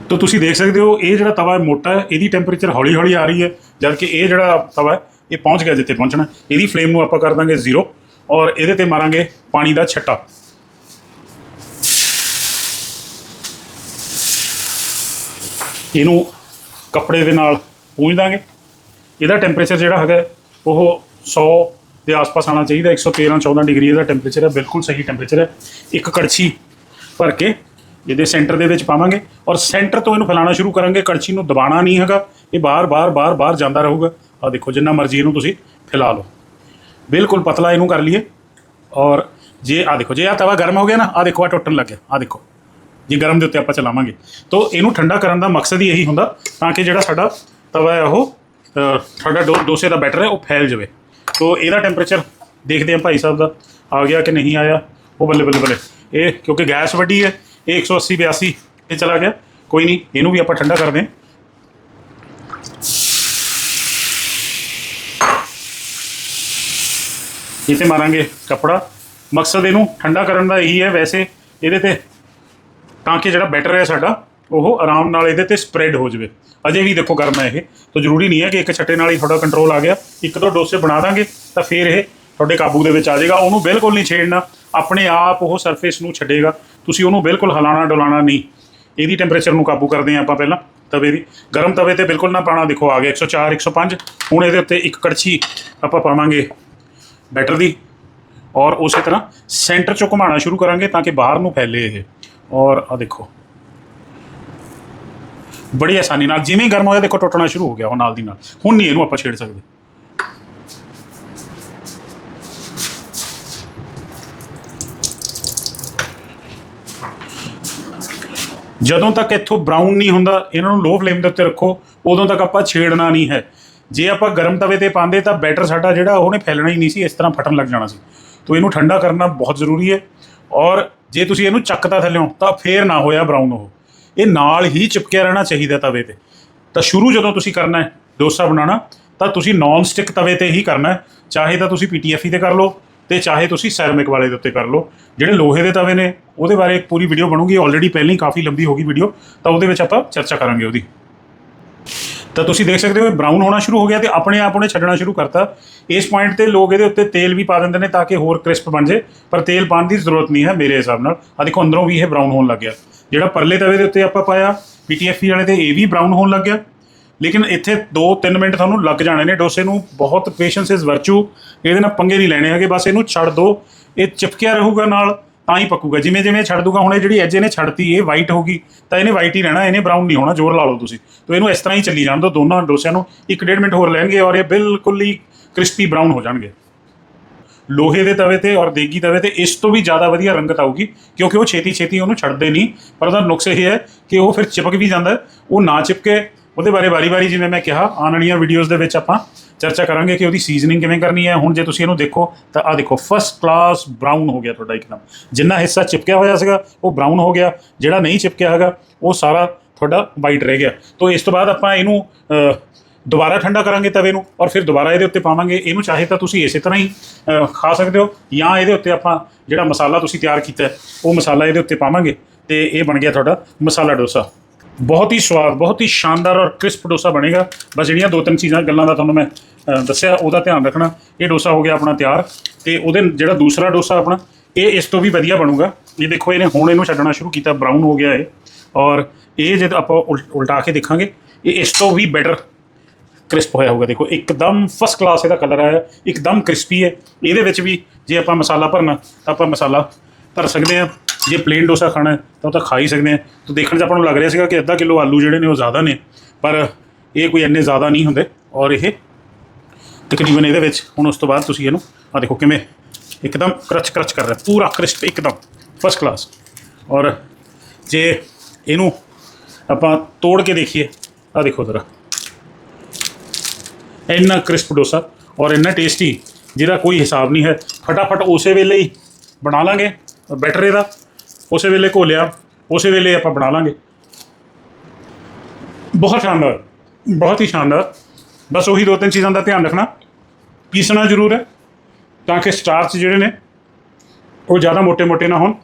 [SPEAKER 1] ਤਾਂ ਤੁਸੀਂ ਦੇਖ ਸਕਦੇ ਹੋ, ਇਹ ਜਿਹੜਾ ਤਵਾ ਮੋਟਾ ਹੈ, ਇਹਦੀ ਟੈਂਪਰੇਚਰ ਹੌਲੀ ਹੌਲੀ ਆ ਰਹੀ ਹੈ ਜਦ ਕਿ ਇਹ ਜਿਹੜਾ ਤਵਾ ਇਹ ਪਹੁੰਚ ਗਿਆ ਜਿੱਥੇ ਪਹੁੰਚਣਾ। ਇਹਦੀ ਫਲੇਮ ਨੂੰ ਆਪਾਂ ਕਰ ਦਾਂਗੇ ਜ਼ੀਰੋ। ਔਰ ਇਹਦੇ ਤੇ ਮਾਰਾਂਗੇ ਪਾਣੀ ਦਾ ਛੱਟਾ। ਇਹਨੂੰ ਕੱਪੜੇ ਦੇ ਨਾਲ ਪੂੰਝ ਦਾਂਗੇ। ਇਹਦਾ ਟੈਂਪਰੇਚਰ ਜਿਹੜਾ ਹੈਗਾ, ਉਹ 100 ਦੇ ਆਸ-ਪਾਸ ਆਣਾ ਚਾਹੀਦਾ 113 14 ਡਿਗਰੀ ਇਹਦਾ ਟੈਂਪਰੇਚਰ ਹੈ, ਬਿਲਕੁਲ ਸਹੀ ਟੈਂਪਰੇਚਰ ਹੈ। ਇੱਕ ਕੜਛੀ ਭਰ ਕੇ ਇਹਦੇ ਸੈਂਟਰ ਦੇ ਵਿੱਚ ਪਾਵਾਂਗੇ ਔਰ ਸੈਂਟਰ ਤੋਂ ਇਹਨੂੰ ਫੈਲਾਉਣਾ ਸ਼ੁਰੂ ਕਰਾਂਗੇ। ਕੜਛੀ ਨੂੰ ਦਬਾਉਣਾ ਨਹੀਂ ਹੈਗਾ, ਇਹ ਬਾਰ ਬਾਰ ਬਾਰ ਬਾਰ ਜਾਂਦਾ ਰਹੂਗਾ। ਆ ਦੇਖੋ, ਜਿੰਨਾ ਮਰਜ਼ੀ ਇਹਨੂੰ ਤੁਸੀਂ ਫੈਲਾ ਲਓ। ਬਿਲਕੁਲ ਪਤਲਾ ਇਹਨੂੰ ਕਰ ਲਈਏ। ਔਰ ਜੇ ਆ ਦੇਖੋ, ਜੇ ਆ ਤਵਾ ਗਰਮ ਹੋ ਗਿਆ ਨਾ ਆ ਦੇਖੋ ਆ ਟੁੱਟਣ ਲੱਗ ਗਿਆ। ਆ ਦੇਖੋ। ਜੇ ਗਰਮ ਦੇ ਉੱਤੇ ਆਪਾਂ ਚਲਾਵਾਂਗੇ। ਤਾਂ ਇਹਨੂੰ ਠੰਡਾ ਕਰਨ ਦਾ ਮਕਸਦ ਹੀ ਇਹੀ ਹੁੰਦਾ ਤਾਂ ਕਿ ਜਿਹੜਾ ਸਾਡਾ ਤਵਾ ਹੈ ਉਹ ਅ, ਸਾਡਾ ਡੋ ਡੋਸੇ ਦਾ ਬੈਟਰ ਹੈ ਉਹ ਫੈਲ ਜਾਵੇ। ਤੋਂ ਇਹਦਾ ਟੈਂਪਰੇਚਰ ਦੇਖਦੇ ਹਾਂ ਭਾਈ ਸਾਹਿਬ ਦਾ ਆ ਗਿਆ ਕਿ ਨਹੀਂ ਆਇਆ ਉਹ ਬੱਲੇ ਬੱਲੇ ਬੱਲੇ। ਇਹ ਕਿਉਂਕਿ ਗੈਸ ਵੱਡੀ ਹੈ ਇਹ 180 82 'ਤੇ ਚਲਾ ਗਿਆ। ਕੋਈ ਨਹੀਂ ਇਹਨੂੰ ਵੀ ਆਪਾਂ ਠੰਡਾ ਕਰਦੇ ਹਾਂ। ਇਹ ਤੇ ਮਾਰਾਂਗੇ ਕੱਪੜਾ। ਮਕਸਦ ਇਹਨੂੰ ਠੰਡਾ ਕਰਨ ਦਾ ਇਹੀ ਹੈ ਵੈਸੇ ਇਹਦੇ ਤੇ ਤਾਂ ਕਿ ਜਿਹੜਾ ਬੈਟਰ ਹੈ ਸਾਡਾ, ਉਹ ਆਰਾਮ ਨਾਲ ਇਹਦੇ ਤੇ ਸਪਰੈਡ ਹੋ ਜਾਵੇ। ਅਜੇ ਵੀ ਦੇਖੋ ਗਰਮ ਹੈ ਇਹ। ਤਾਂ ਜ਼ਰੂਰੀ ਨਹੀਂ ਹੈ ਕਿ ਇੱਕ ਛੱਟੇ ਨਾਲ ਹੀ ਤੁਹਾਡਾ ਕੰਟਰੋਲ ਆ ਗਿਆ। ਇੱਕ ਦੋ ਡੋਸੇ ਬਣਾ ਦਾਂਗੇ, ਤਾਂ ਫਿਰ ਇਹ ਤੁਹਾਡੇ ਕਾਬੂ ਦੇ ਵਿੱਚ ਆ ਜਾਏਗਾ। ਉਹਨੂੰ ਬਿਲਕੁਲ ਨਹੀਂ ਛੇੜਨਾ। ਆਪਣੇ ਆਪ ਉਹ ਸਰਫੇਸ ਨੂੰ ਛੱਡੇਗਾ। ਤੁਸੀਂ ਉਹਨੂੰ ਬਿਲਕੁਲ ਹਲਾਣਾ ਡੁਲਾਣਾ ਨਹੀਂ। ਇਹਦੀ ਟੈਂਪਰੇਚਰ ਨੂੰ ਕਾਬੂ ਕਰਦੇ ਹਾਂ ਆਪਾਂ ਪਹਿਲਾਂ। ਤਵੇ ਦੀ, ਗਰਮ ਤਵੇ ਤੇ ਬਿਲਕੁਲ ਨਾ ਪਾਣਾ। ਦੇਖੋ, ਆ ਗਿਆ 104 105 ਹੁਣ ਇਹਦੇ ਉੱਤੇ ਇੱਕ ਕੜਛੀ ਆਪਾਂ ਪਾਵਾਂਗੇ ਬੈਟਰ ਦੀ। ਔਰ ਉਸੇ ਤਰ੍ਹਾਂ ਸੈਂਟਰ ਚੋਂ ਘੁਮਾਉਣਾ ਸ਼ੁਰੂ ਕਰਾਂਗੇ ਤਾਂ ਕਿ ਬਾਹਰ ਨੂੰ ਫੈਲੇ ਇਹ। ਔਰ ਆ ਦੇਖੋ। ਬੜੀ ਆਸਾਨੀ ਨਾਲ, ਜਿਵੇਂ ਹੀ ਗਰਮ ਹੋਇਆ, ਦੇਖੋ ਟੁੱਟਣਾ ਸ਼ੁਰੂ ਹੋ ਗਿਆ ਉਹ ਨਾਲ ਦੀ ਨਾਲ। ਹੁਣ ਨਹੀਂ ਇਹਨੂੰ ਆਪਾਂ ਛੇੜ ਸਕਦੇ। ਜਦੋਂ ਤੱਕ ਇੱਥੋਂ ਬਰਾਊਨ ਨਹੀਂ ਹੁੰਦਾ, ਇਹਨਾਂ ਨੂੰ ਲੋ ਫਲੇਮ ਦੇ ਉੱਤੇ ਰੱਖੋ, ਉਦੋਂ ਤੱਕ ਆਪਾਂ ਛੇੜਨਾ ਨਹੀਂ ਹੈ। ਜੇ ਆਪਾਂ ਗਰਮ ਤਵੇ ਤੇ ਪਾਉਂਦੇ ਤਾਂ ਬੈਟਰ ਸਾਡਾ ਜਿਹੜਾ, ਉਹਨੇ ਫੈਲਣਾ ਹੀ ਨਹੀਂ ਸੀ, ਇਸ ਤਰ੍ਹਾਂ ਫਟਣ ਲੱਗ ਜਾਣਾ ਸੀ। ਤੋ ਇਹਨੂੰ ਠੰਡਾ ਕਰਨਾ ਬਹੁਤ ਜ਼ਰੂਰੀ ਹੈ। ਔਰ ਜੇ ਤੁਸੀਂ ਇਹਨੂੰ ਚੱਕਤਾ ਥੱਲਿਓਂ, ਤਾਂ ਫੇਰ ਨਾ ਹੋਇਆ ਬਰਾਊਨ ਉਹ। ਇਹ ਨਾਲ ਹੀ ਚਿਪਕਿਆ ਰਹਿਣਾ ਚਾਹੀਦਾ ਤਵੇ ਤੇ। ਤਾਂ ਸ਼ੁਰੂ ਜਦੋਂ ਤੁਸੀਂ ਕਰਨਾ ਹੈ ਡੋਸਾ ਬਣਾਉਣਾ, ਤਾਂ ਤੁਸੀਂ ਨਾਨ ਸਟਿਕ ਤਵੇ ਤੇ ਹੀ ਕਰਨਾ ਹੈ। ਚਾਹੇ ਤਾਂ ਤੁਸੀਂ ਪੀਟੀਐਫ ਤੇ ਕਰ ਲਓ ਤੇ ਚਾਹੇ ਤੁਸੀਂ ਸੈਰਾਮਿਕ ਵਾਲੇ ਦੇ ਉੱਤੇ ਕਰ ਲਓ। ਜਿਹੜੇ ਲੋਹੇ ਦੇ ਤਵੇ ਨੇ, ਉਹਦੇ ਬਾਰੇ ਇੱਕ ਪੂਰੀ ਵੀਡੀਓ ਬਣੂਗੀ। ਆਲਰੇਡੀ ਪਹਿਲਾਂ ਹੀ ਕਾਫੀ ਲੰਬੀ ਹੋ ਗਈ ਵੀਡੀਓ ਤਾਂ ਉਹਦੇ ਵਿੱਚ ਆਪਾਂ ਚਰਚਾ ਕਰਾਂਗੇ ਉਹਦੀ। ਤਾਂ ਤੁਸੀਂ ਦੇਖ ਸਕਦੇ ਹੋ ਬ੍ਰਾਊਨ ਹੋਣਾ ਸ਼ੁਰੂ ਹੋ ਗਿਆ ਤੇ ਆਪਣੇ ਆਪ ਉਹਨੇ ਛੱਡਣਾ ਸ਼ੁਰੂ ਕਰਤਾ। ਇਸ ਪੁਆਇੰਟ ਤੇ ਲੋਕ ਇਹਦੇ ਉੱਤੇ ਤੇਲ ਵੀ ਪਾ ਦਿੰਦੇ ਨੇ ਤਾਂ ਕਿ ਹੋਰ ਕ੍ਰਿਸਪ ਬਣ ਜੇ ਪਰ ਤੇਲ ਪਾਉਣ ਦੀ ਜ਼ਰੂਰਤ ਨਹੀਂ ਹੈ ਮੇਰੇ ਹਿਸਾਬ ਨਾਲ। ਆ ਦੇਖੋ ਅੰਦਰੋਂ ਵੀ ਇਹ ਬ੍ਰਾਊਨ ਹੋਣ ਲੱਗ ਗਿਆ ਜਿਹੜਾ ਪਰਲੇ ਤਵੇ ਦੇ ਉੱਤੇ ਆਪਾਂ ਪਾਇਆ ਪੀਟੀਐਫ ਵਾਲੇ ਤੇ ਇਹ ਵੀ ਬ੍ਰਾਊਨ ਹੋਣ ਲੱਗ ਗਿਆ ਲੇਕਿਨ ਇੱਥੇ 2-3 ਮਿੰਟ ਤੁਹਾਨੂੰ ਲੱਗ ਜਾਣੇ ਨੇ, ਡੋਸੇ ਨੂੰ ਬਹੁਤ ਪੇਸ਼ੈਂਸ ਇਜ਼ ਵਰਚੂ ਇਹਦੇ ਨਾਲ ਪੰਗੇ ਨਹੀਂ ਲੈਣੇ ਹੈਗੇ, ਬਸ ਇਹਨੂੰ ਛੱਡ ਦਿਓ ਇਹ ਚਿਪਕਿਆ ਰਹੂਗਾ ਨਾਲ। ਤਾਂ ਹੀ ਪੱਕੂਗਾ। ਜਿਵੇਂ ਜਿਵੇਂ ਛੱਡ ਦੂਗਾ ਹੁਣ ਇਹ ਜਿਹੜੀ ਐਜ ਇਹਨੇ ਛੱਡਤੀ, ਇਹ ਵਾਈਟ ਹੋਗੀ ਤਾਂ ਇਹਨੇ ਵਾਈਟ ਹੀ ਰਹਿਣਾ, ਇਹਨੇ ਬਰਾਊਨ ਨਹੀਂ ਹੋਣਾ, ਜ਼ੋਰ ਲਾ ਲਓ ਤੁਸੀਂ। ਤਾਂ ਇਹਨੂੰ ਇਸ ਤਰ੍ਹਾਂ ਹੀ ਚੱਲੀ ਜਾਣ ਦੋ, ਦੋਨਾਂ ਡੋਸਿਆਂ ਨੂੰ 1.5 ਮਿੰਟ ਹੋਰ ਲੈਣਗੇ ਔਰ ਇਹ ਬਿਲਕੁਲ ਹੀ ਕ੍ਰਿਸਪੀ ਬਰਾਊਨ ਹੋ ਜਾਣਗੇ। ਲੋਹੇ ਦੇ ਤਵੇ ਤੇ ਔਰ ਦੇਗੀ ਤਵੇ ਤੇ ਇਸ ਤੋਂ ਵੀ ਜ਼ਿਆਦਾ ਵਧੀਆ ਰੰਗਤ ਆਊਗੀ, ਕਿਉਂਕਿ ਉਹ ਛੇਤੀ ਛੇਤੀ ਉਹਨੂੰ ਛੱਡਦੇ ਨਹੀਂ, ਪਰ ਉਹਦਾ ਨੁਕਸ ਇਹ ਹੈ ਕਿ ਉਹ ਫਿਰ ਚਿਪਕ ਵੀ ਜਾਂਦਾ, ਉਹ ਨਾ ਚਿਪਕੇ, ਉਹਦੇ ਬਾਰੇ ਵਾਰੀ-ਵਾਰੀ ਜਿਵੇਂ ਮੈਂ ਕਿਹਾ, ਆਉਣ ਵਾਲੀਆਂ ਵੀਡੀਓਜ਼ ਦੇ ਵਿੱਚ ਆਪਾਂ ਚਰਚਾ ਕਰਾਂਗੇ ਕਿ ਉਹਦੀ ਸੀਜ਼ਨਿੰਗ ਕਿਵੇਂ ਕਰਨੀ ਹੈ। ਹੁਣ ਜੇ ਤੁਸੀਂ ਇਹਨੂੰ ਦੇਖੋ, ਤਾਂ ਆ ਦੇਖੋ ਫਸਟ ਕਲਾਸ ਬਰਾਊਨ ਹੋ ਗਿਆ ਤੁਹਾਡਾ ਇੱਕਦਮ ਜਿੰਨਾ ਹਿੱਸਾ ਚਿਪਕਿਆ ਹੋਇਆ ਸੀਗਾ, ਉਹ ਬਰਾਊਨ ਹੋ ਗਿਆ। ਜਿਹੜਾ ਨਹੀਂ ਚਿਪਕਿਆ ਹੈਗਾ, ਉਹ ਸਾਰਾ ਤੁਹਾਡਾ ਵਾਈਟ ਰਹਿ ਗਿਆ। ਤੋਂ ਇਸ ਤੋਂ ਬਾਅਦ ਆਪਾਂ ਇਹਨੂੰ ਦੁਬਾਰਾ ਠੰਡਾ ਕਰਾਂਗੇ ਤਵੇ ਨੂੰ, ਔਰ ਫਿਰ ਦੁਬਾਰਾ ਇਹਦੇ ਉੱਤੇ ਪਾਵਾਂਗੇ। ਇਹਨੂੰ ਚਾਹੇ ਤਾਂ ਤੁਸੀਂ ਇਸੇ ਤਰ੍ਹਾਂ ਹੀ ਖਾ ਸਕਦੇ ਹੋ, ਜਾਂ ਇਹਦੇ ਉੱਤੇ ਆਪਾਂ ਜਿਹੜਾ ਮਸਾਲਾ ਤੁਸੀਂ ਤਿਆਰ ਕੀਤਾ ਉਹ ਮਸਾਲਾ ਇਹਦੇ ਉੱਤੇ ਪਾਵਾਂਗੇ। ਤੇ ਇਹ ਬਣ ਗਿਆ ਤੁਹਾਡਾ ਮਸਾਲਾ ਡੋਸਾ। ਬਹੁਤ ਹੀ ਸਵਾਦ ਬਹੁਤ ਹੀ ਸ਼ਾਨਦਾਰ ਔਰ ਕ੍ਰਿਸਪ ਡੋਸਾ ਬਣੇਗਾ। ਬਸ ਜਿਹੜੀਆਂ ਦੋ ਤਿੰਨ ਚੀਜ਼ਾਂ ਗੱਲਾਂ ਦਾ ਤੁਹਾਨੂੰ ਮੈਂ ਅ, ਦੱਸਿਆ ਉਹਦਾ ਧਿਆਨ ਰੱਖਣਾ। ਇਹ ਡੋਸਾ ਹੋ ਗਿਆ ਆਪਣਾ ਤਿਆਰ। ਤੇ ਉਹਦੇ ਜਿਹੜਾ ਦੂਸਰਾ ਡੋਸਾ ਆਪਣਾ ਇਹ ਇਸ ਤੋਂ ਵੀ ਵਧੀਆ ਬਣੂਗਾ। ਇਹ ਦੇਖੋ ਇਹਨੇ ਹੁਣ ਇਹਨੂੰ ਛੱਡਣਾ ਸ਼ੁਰੂ ਕੀਤਾ ਬਰਾਊਨ ਹੋ ਗਿਆ ਇਹ। ਔਰ ਇਹ ਜੇ ਆਪਾਂ ਉਲ- ਉਲਟਾ ਕੇ ਦੇਖਾਂਗੇ ਇਹ ਇਸ ਤੋਂ ਵੀ ਬੈਟਰ ਕ੍ਰਿਸਪ ਹੋਇਆ ਹੋਊਗਾ। ਦੇਖੋ ਇੱਕਦਮ ਫਸਟ ਕਲਾਸ ਇਹਦਾ ਕਲਰ ਆਇਆ ਇੱਕਦਮ ਕ੍ਰਿਸਪੀ ਹੈ। ਇਹਦੇ ਵਿੱਚ ਵੀ ਜੇ ਆਪਾਂ ਮਸਾਲਾ ਭਰਨਾ ਤਾਂ ਆਪਾਂ ਮਸਾਲਾ ਭਰ ਸਕਦੇ ਹਾਂ। ਜੇ ਪਲੇਨ ਡੋਸਾ ਖਾਣਾ ਹੈ, ਤਾਂ ਉਹ ਤਾਂ ਖਾ ਹੀ ਸਕਦੇ ਹਾਂ ਤਾਂ ਦੇਖਣ 'ਚ ਆਪਾਂ ਨੂੰ ਲੱਗ ਰਿਹਾ ਸੀਗਾ ਕਿ ਅੱਧਾ ਕਿਲੋ ਆਲੂ ਜਿਹੜੇ ਨੇ ਉਹ ਜ਼ਿਆਦਾ ਨੇ, ਪਰ ਇਹ ਕੋਈ ਇੰਨੇ ਜ਼ਿਆਦਾ ਨਹੀਂ ਹੁੰਦੇ। ਔਰ ਇਹ ਤਕਰੀਬਨ ਇਹਦੇ ਵਿੱਚ, ਹੁਣ ਉਸ ਤੋਂ ਬਾਅਦ ਤੁਸੀਂ ਇਹਨੂੰ ਆ ਦੇਖੋ ਕਿਵੇਂ ਇੱਕਦਮ ਕਰਚ ਕਰਚ ਕਰ ਰਿਹਾ, ਪੂਰਾ ਕ੍ਰਿਸਪ ਇੱਕਦਮ ਫਸਟ ਕਲਾਸ ਔਰ ਜੇ ਇਹਨੂੰ ਆਪਾਂ ਤੋੜ ਕੇ ਦੇਖੀਏ ਆ ਦੇਖੋ ਜ਼ਰਾ। ਇੰਨਾ ਕ੍ਰਿਸਪ ਡੋਸਾ ਔਰ ਇੰਨਾ ਟੇਸਟੀ ਜਿਹਦਾ ਕੋਈ ਹਿਸਾਬ ਨਹੀਂ ਹੈ। ਫਟਾਫਟ ਉਸੇ ਵੇਲੇ ਹੀ ਬਣਾ ਲਾਂਗੇ ਬੈਟਰ ਇਹਦਾ। ਉਸੇ ਵੇਲੇ ਘੋਲਿਆ, ਉਸੇ ਵੇਲੇ ਆਪਾਂ ਬਣਾ ਲਾਂਗੇ। ਬਹੁਤ ਸ਼ਾਨਦਾਰ, ਬਹੁਤ ਹੀ ਸ਼ਾਨਦਾਰ। ਬਸ ਉਹੀ ਦੋ ਤਿੰਨ ਚੀਜ਼ਾਂ ਦਾ ਧਿਆਨ ਰੱਖਣਾ। ਪੀਸਣਾ ਜ਼ਰੂਰ ਹੈ, ਤਾਂ ਕਿ ਸਟਾਰਚ ਜਿਹੜੇ ਨੇ, ਉਹ ਜ਼ਿਆਦਾ ਮੋٹے-ਮੋٹے ਨਾ ਹੋਣ।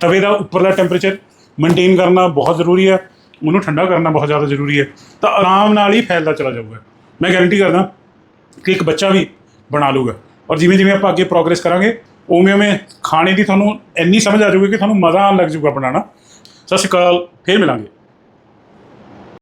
[SPEAKER 1] ਤਵੇ ਦਾ ਉੱਪਰਲਾ ਟੈਂਪਰੇਚਰ ਮੇਨਟੇਨ ਕਰਨਾ ਬਹੁਤ ਜ਼ਰੂਰੀ ਹੈ। ਉਹਨੂੰ ਠੰਡਾ ਕਰਨਾ ਬਹੁਤ ਜ਼ਿਆਦਾ ਜ਼ਰੂਰੀ ਹੈ। ਤਾਂ ਆਰਾਮ ਨਾਲ ਹੀ ਫੈਲਦਾ ਚਲਾ ਜਾਊਗਾ। ਮੈਂ ਗਾਰੰਟੀ ਕਰਦਾ ਕਿ ਇੱਕ ਬੱਚਾ ਵੀ ਬਣਾ ਲੂਗਾ ਔਰ ਜਿਵੇਂ ਜਿਵੇਂ ਆਪਾਂ ਅੱਗੇ ਪ੍ਰੋਗਰੈਸ ਕਰਾਂਗੇ ਉਵੇਂ ਉਵੇਂ ਖਾਣੇ ਦੀ ਤੁਹਾਨੂੰ ਇੰਨੀ ਸਮਝ ਆ ਜਾਊਗੀ ਕਿ ਤੁਹਾਨੂੰ ਮਜ਼ਾ ਆਉਣ ਲੱਗ ਜਾਊਗਾ ਬਣਾਉਣਾ। ਸਤਿ ਸ਼੍ਰੀ ਅਕਾਲ, ਫੇਰ ਮਿਲਾਂਗੇ।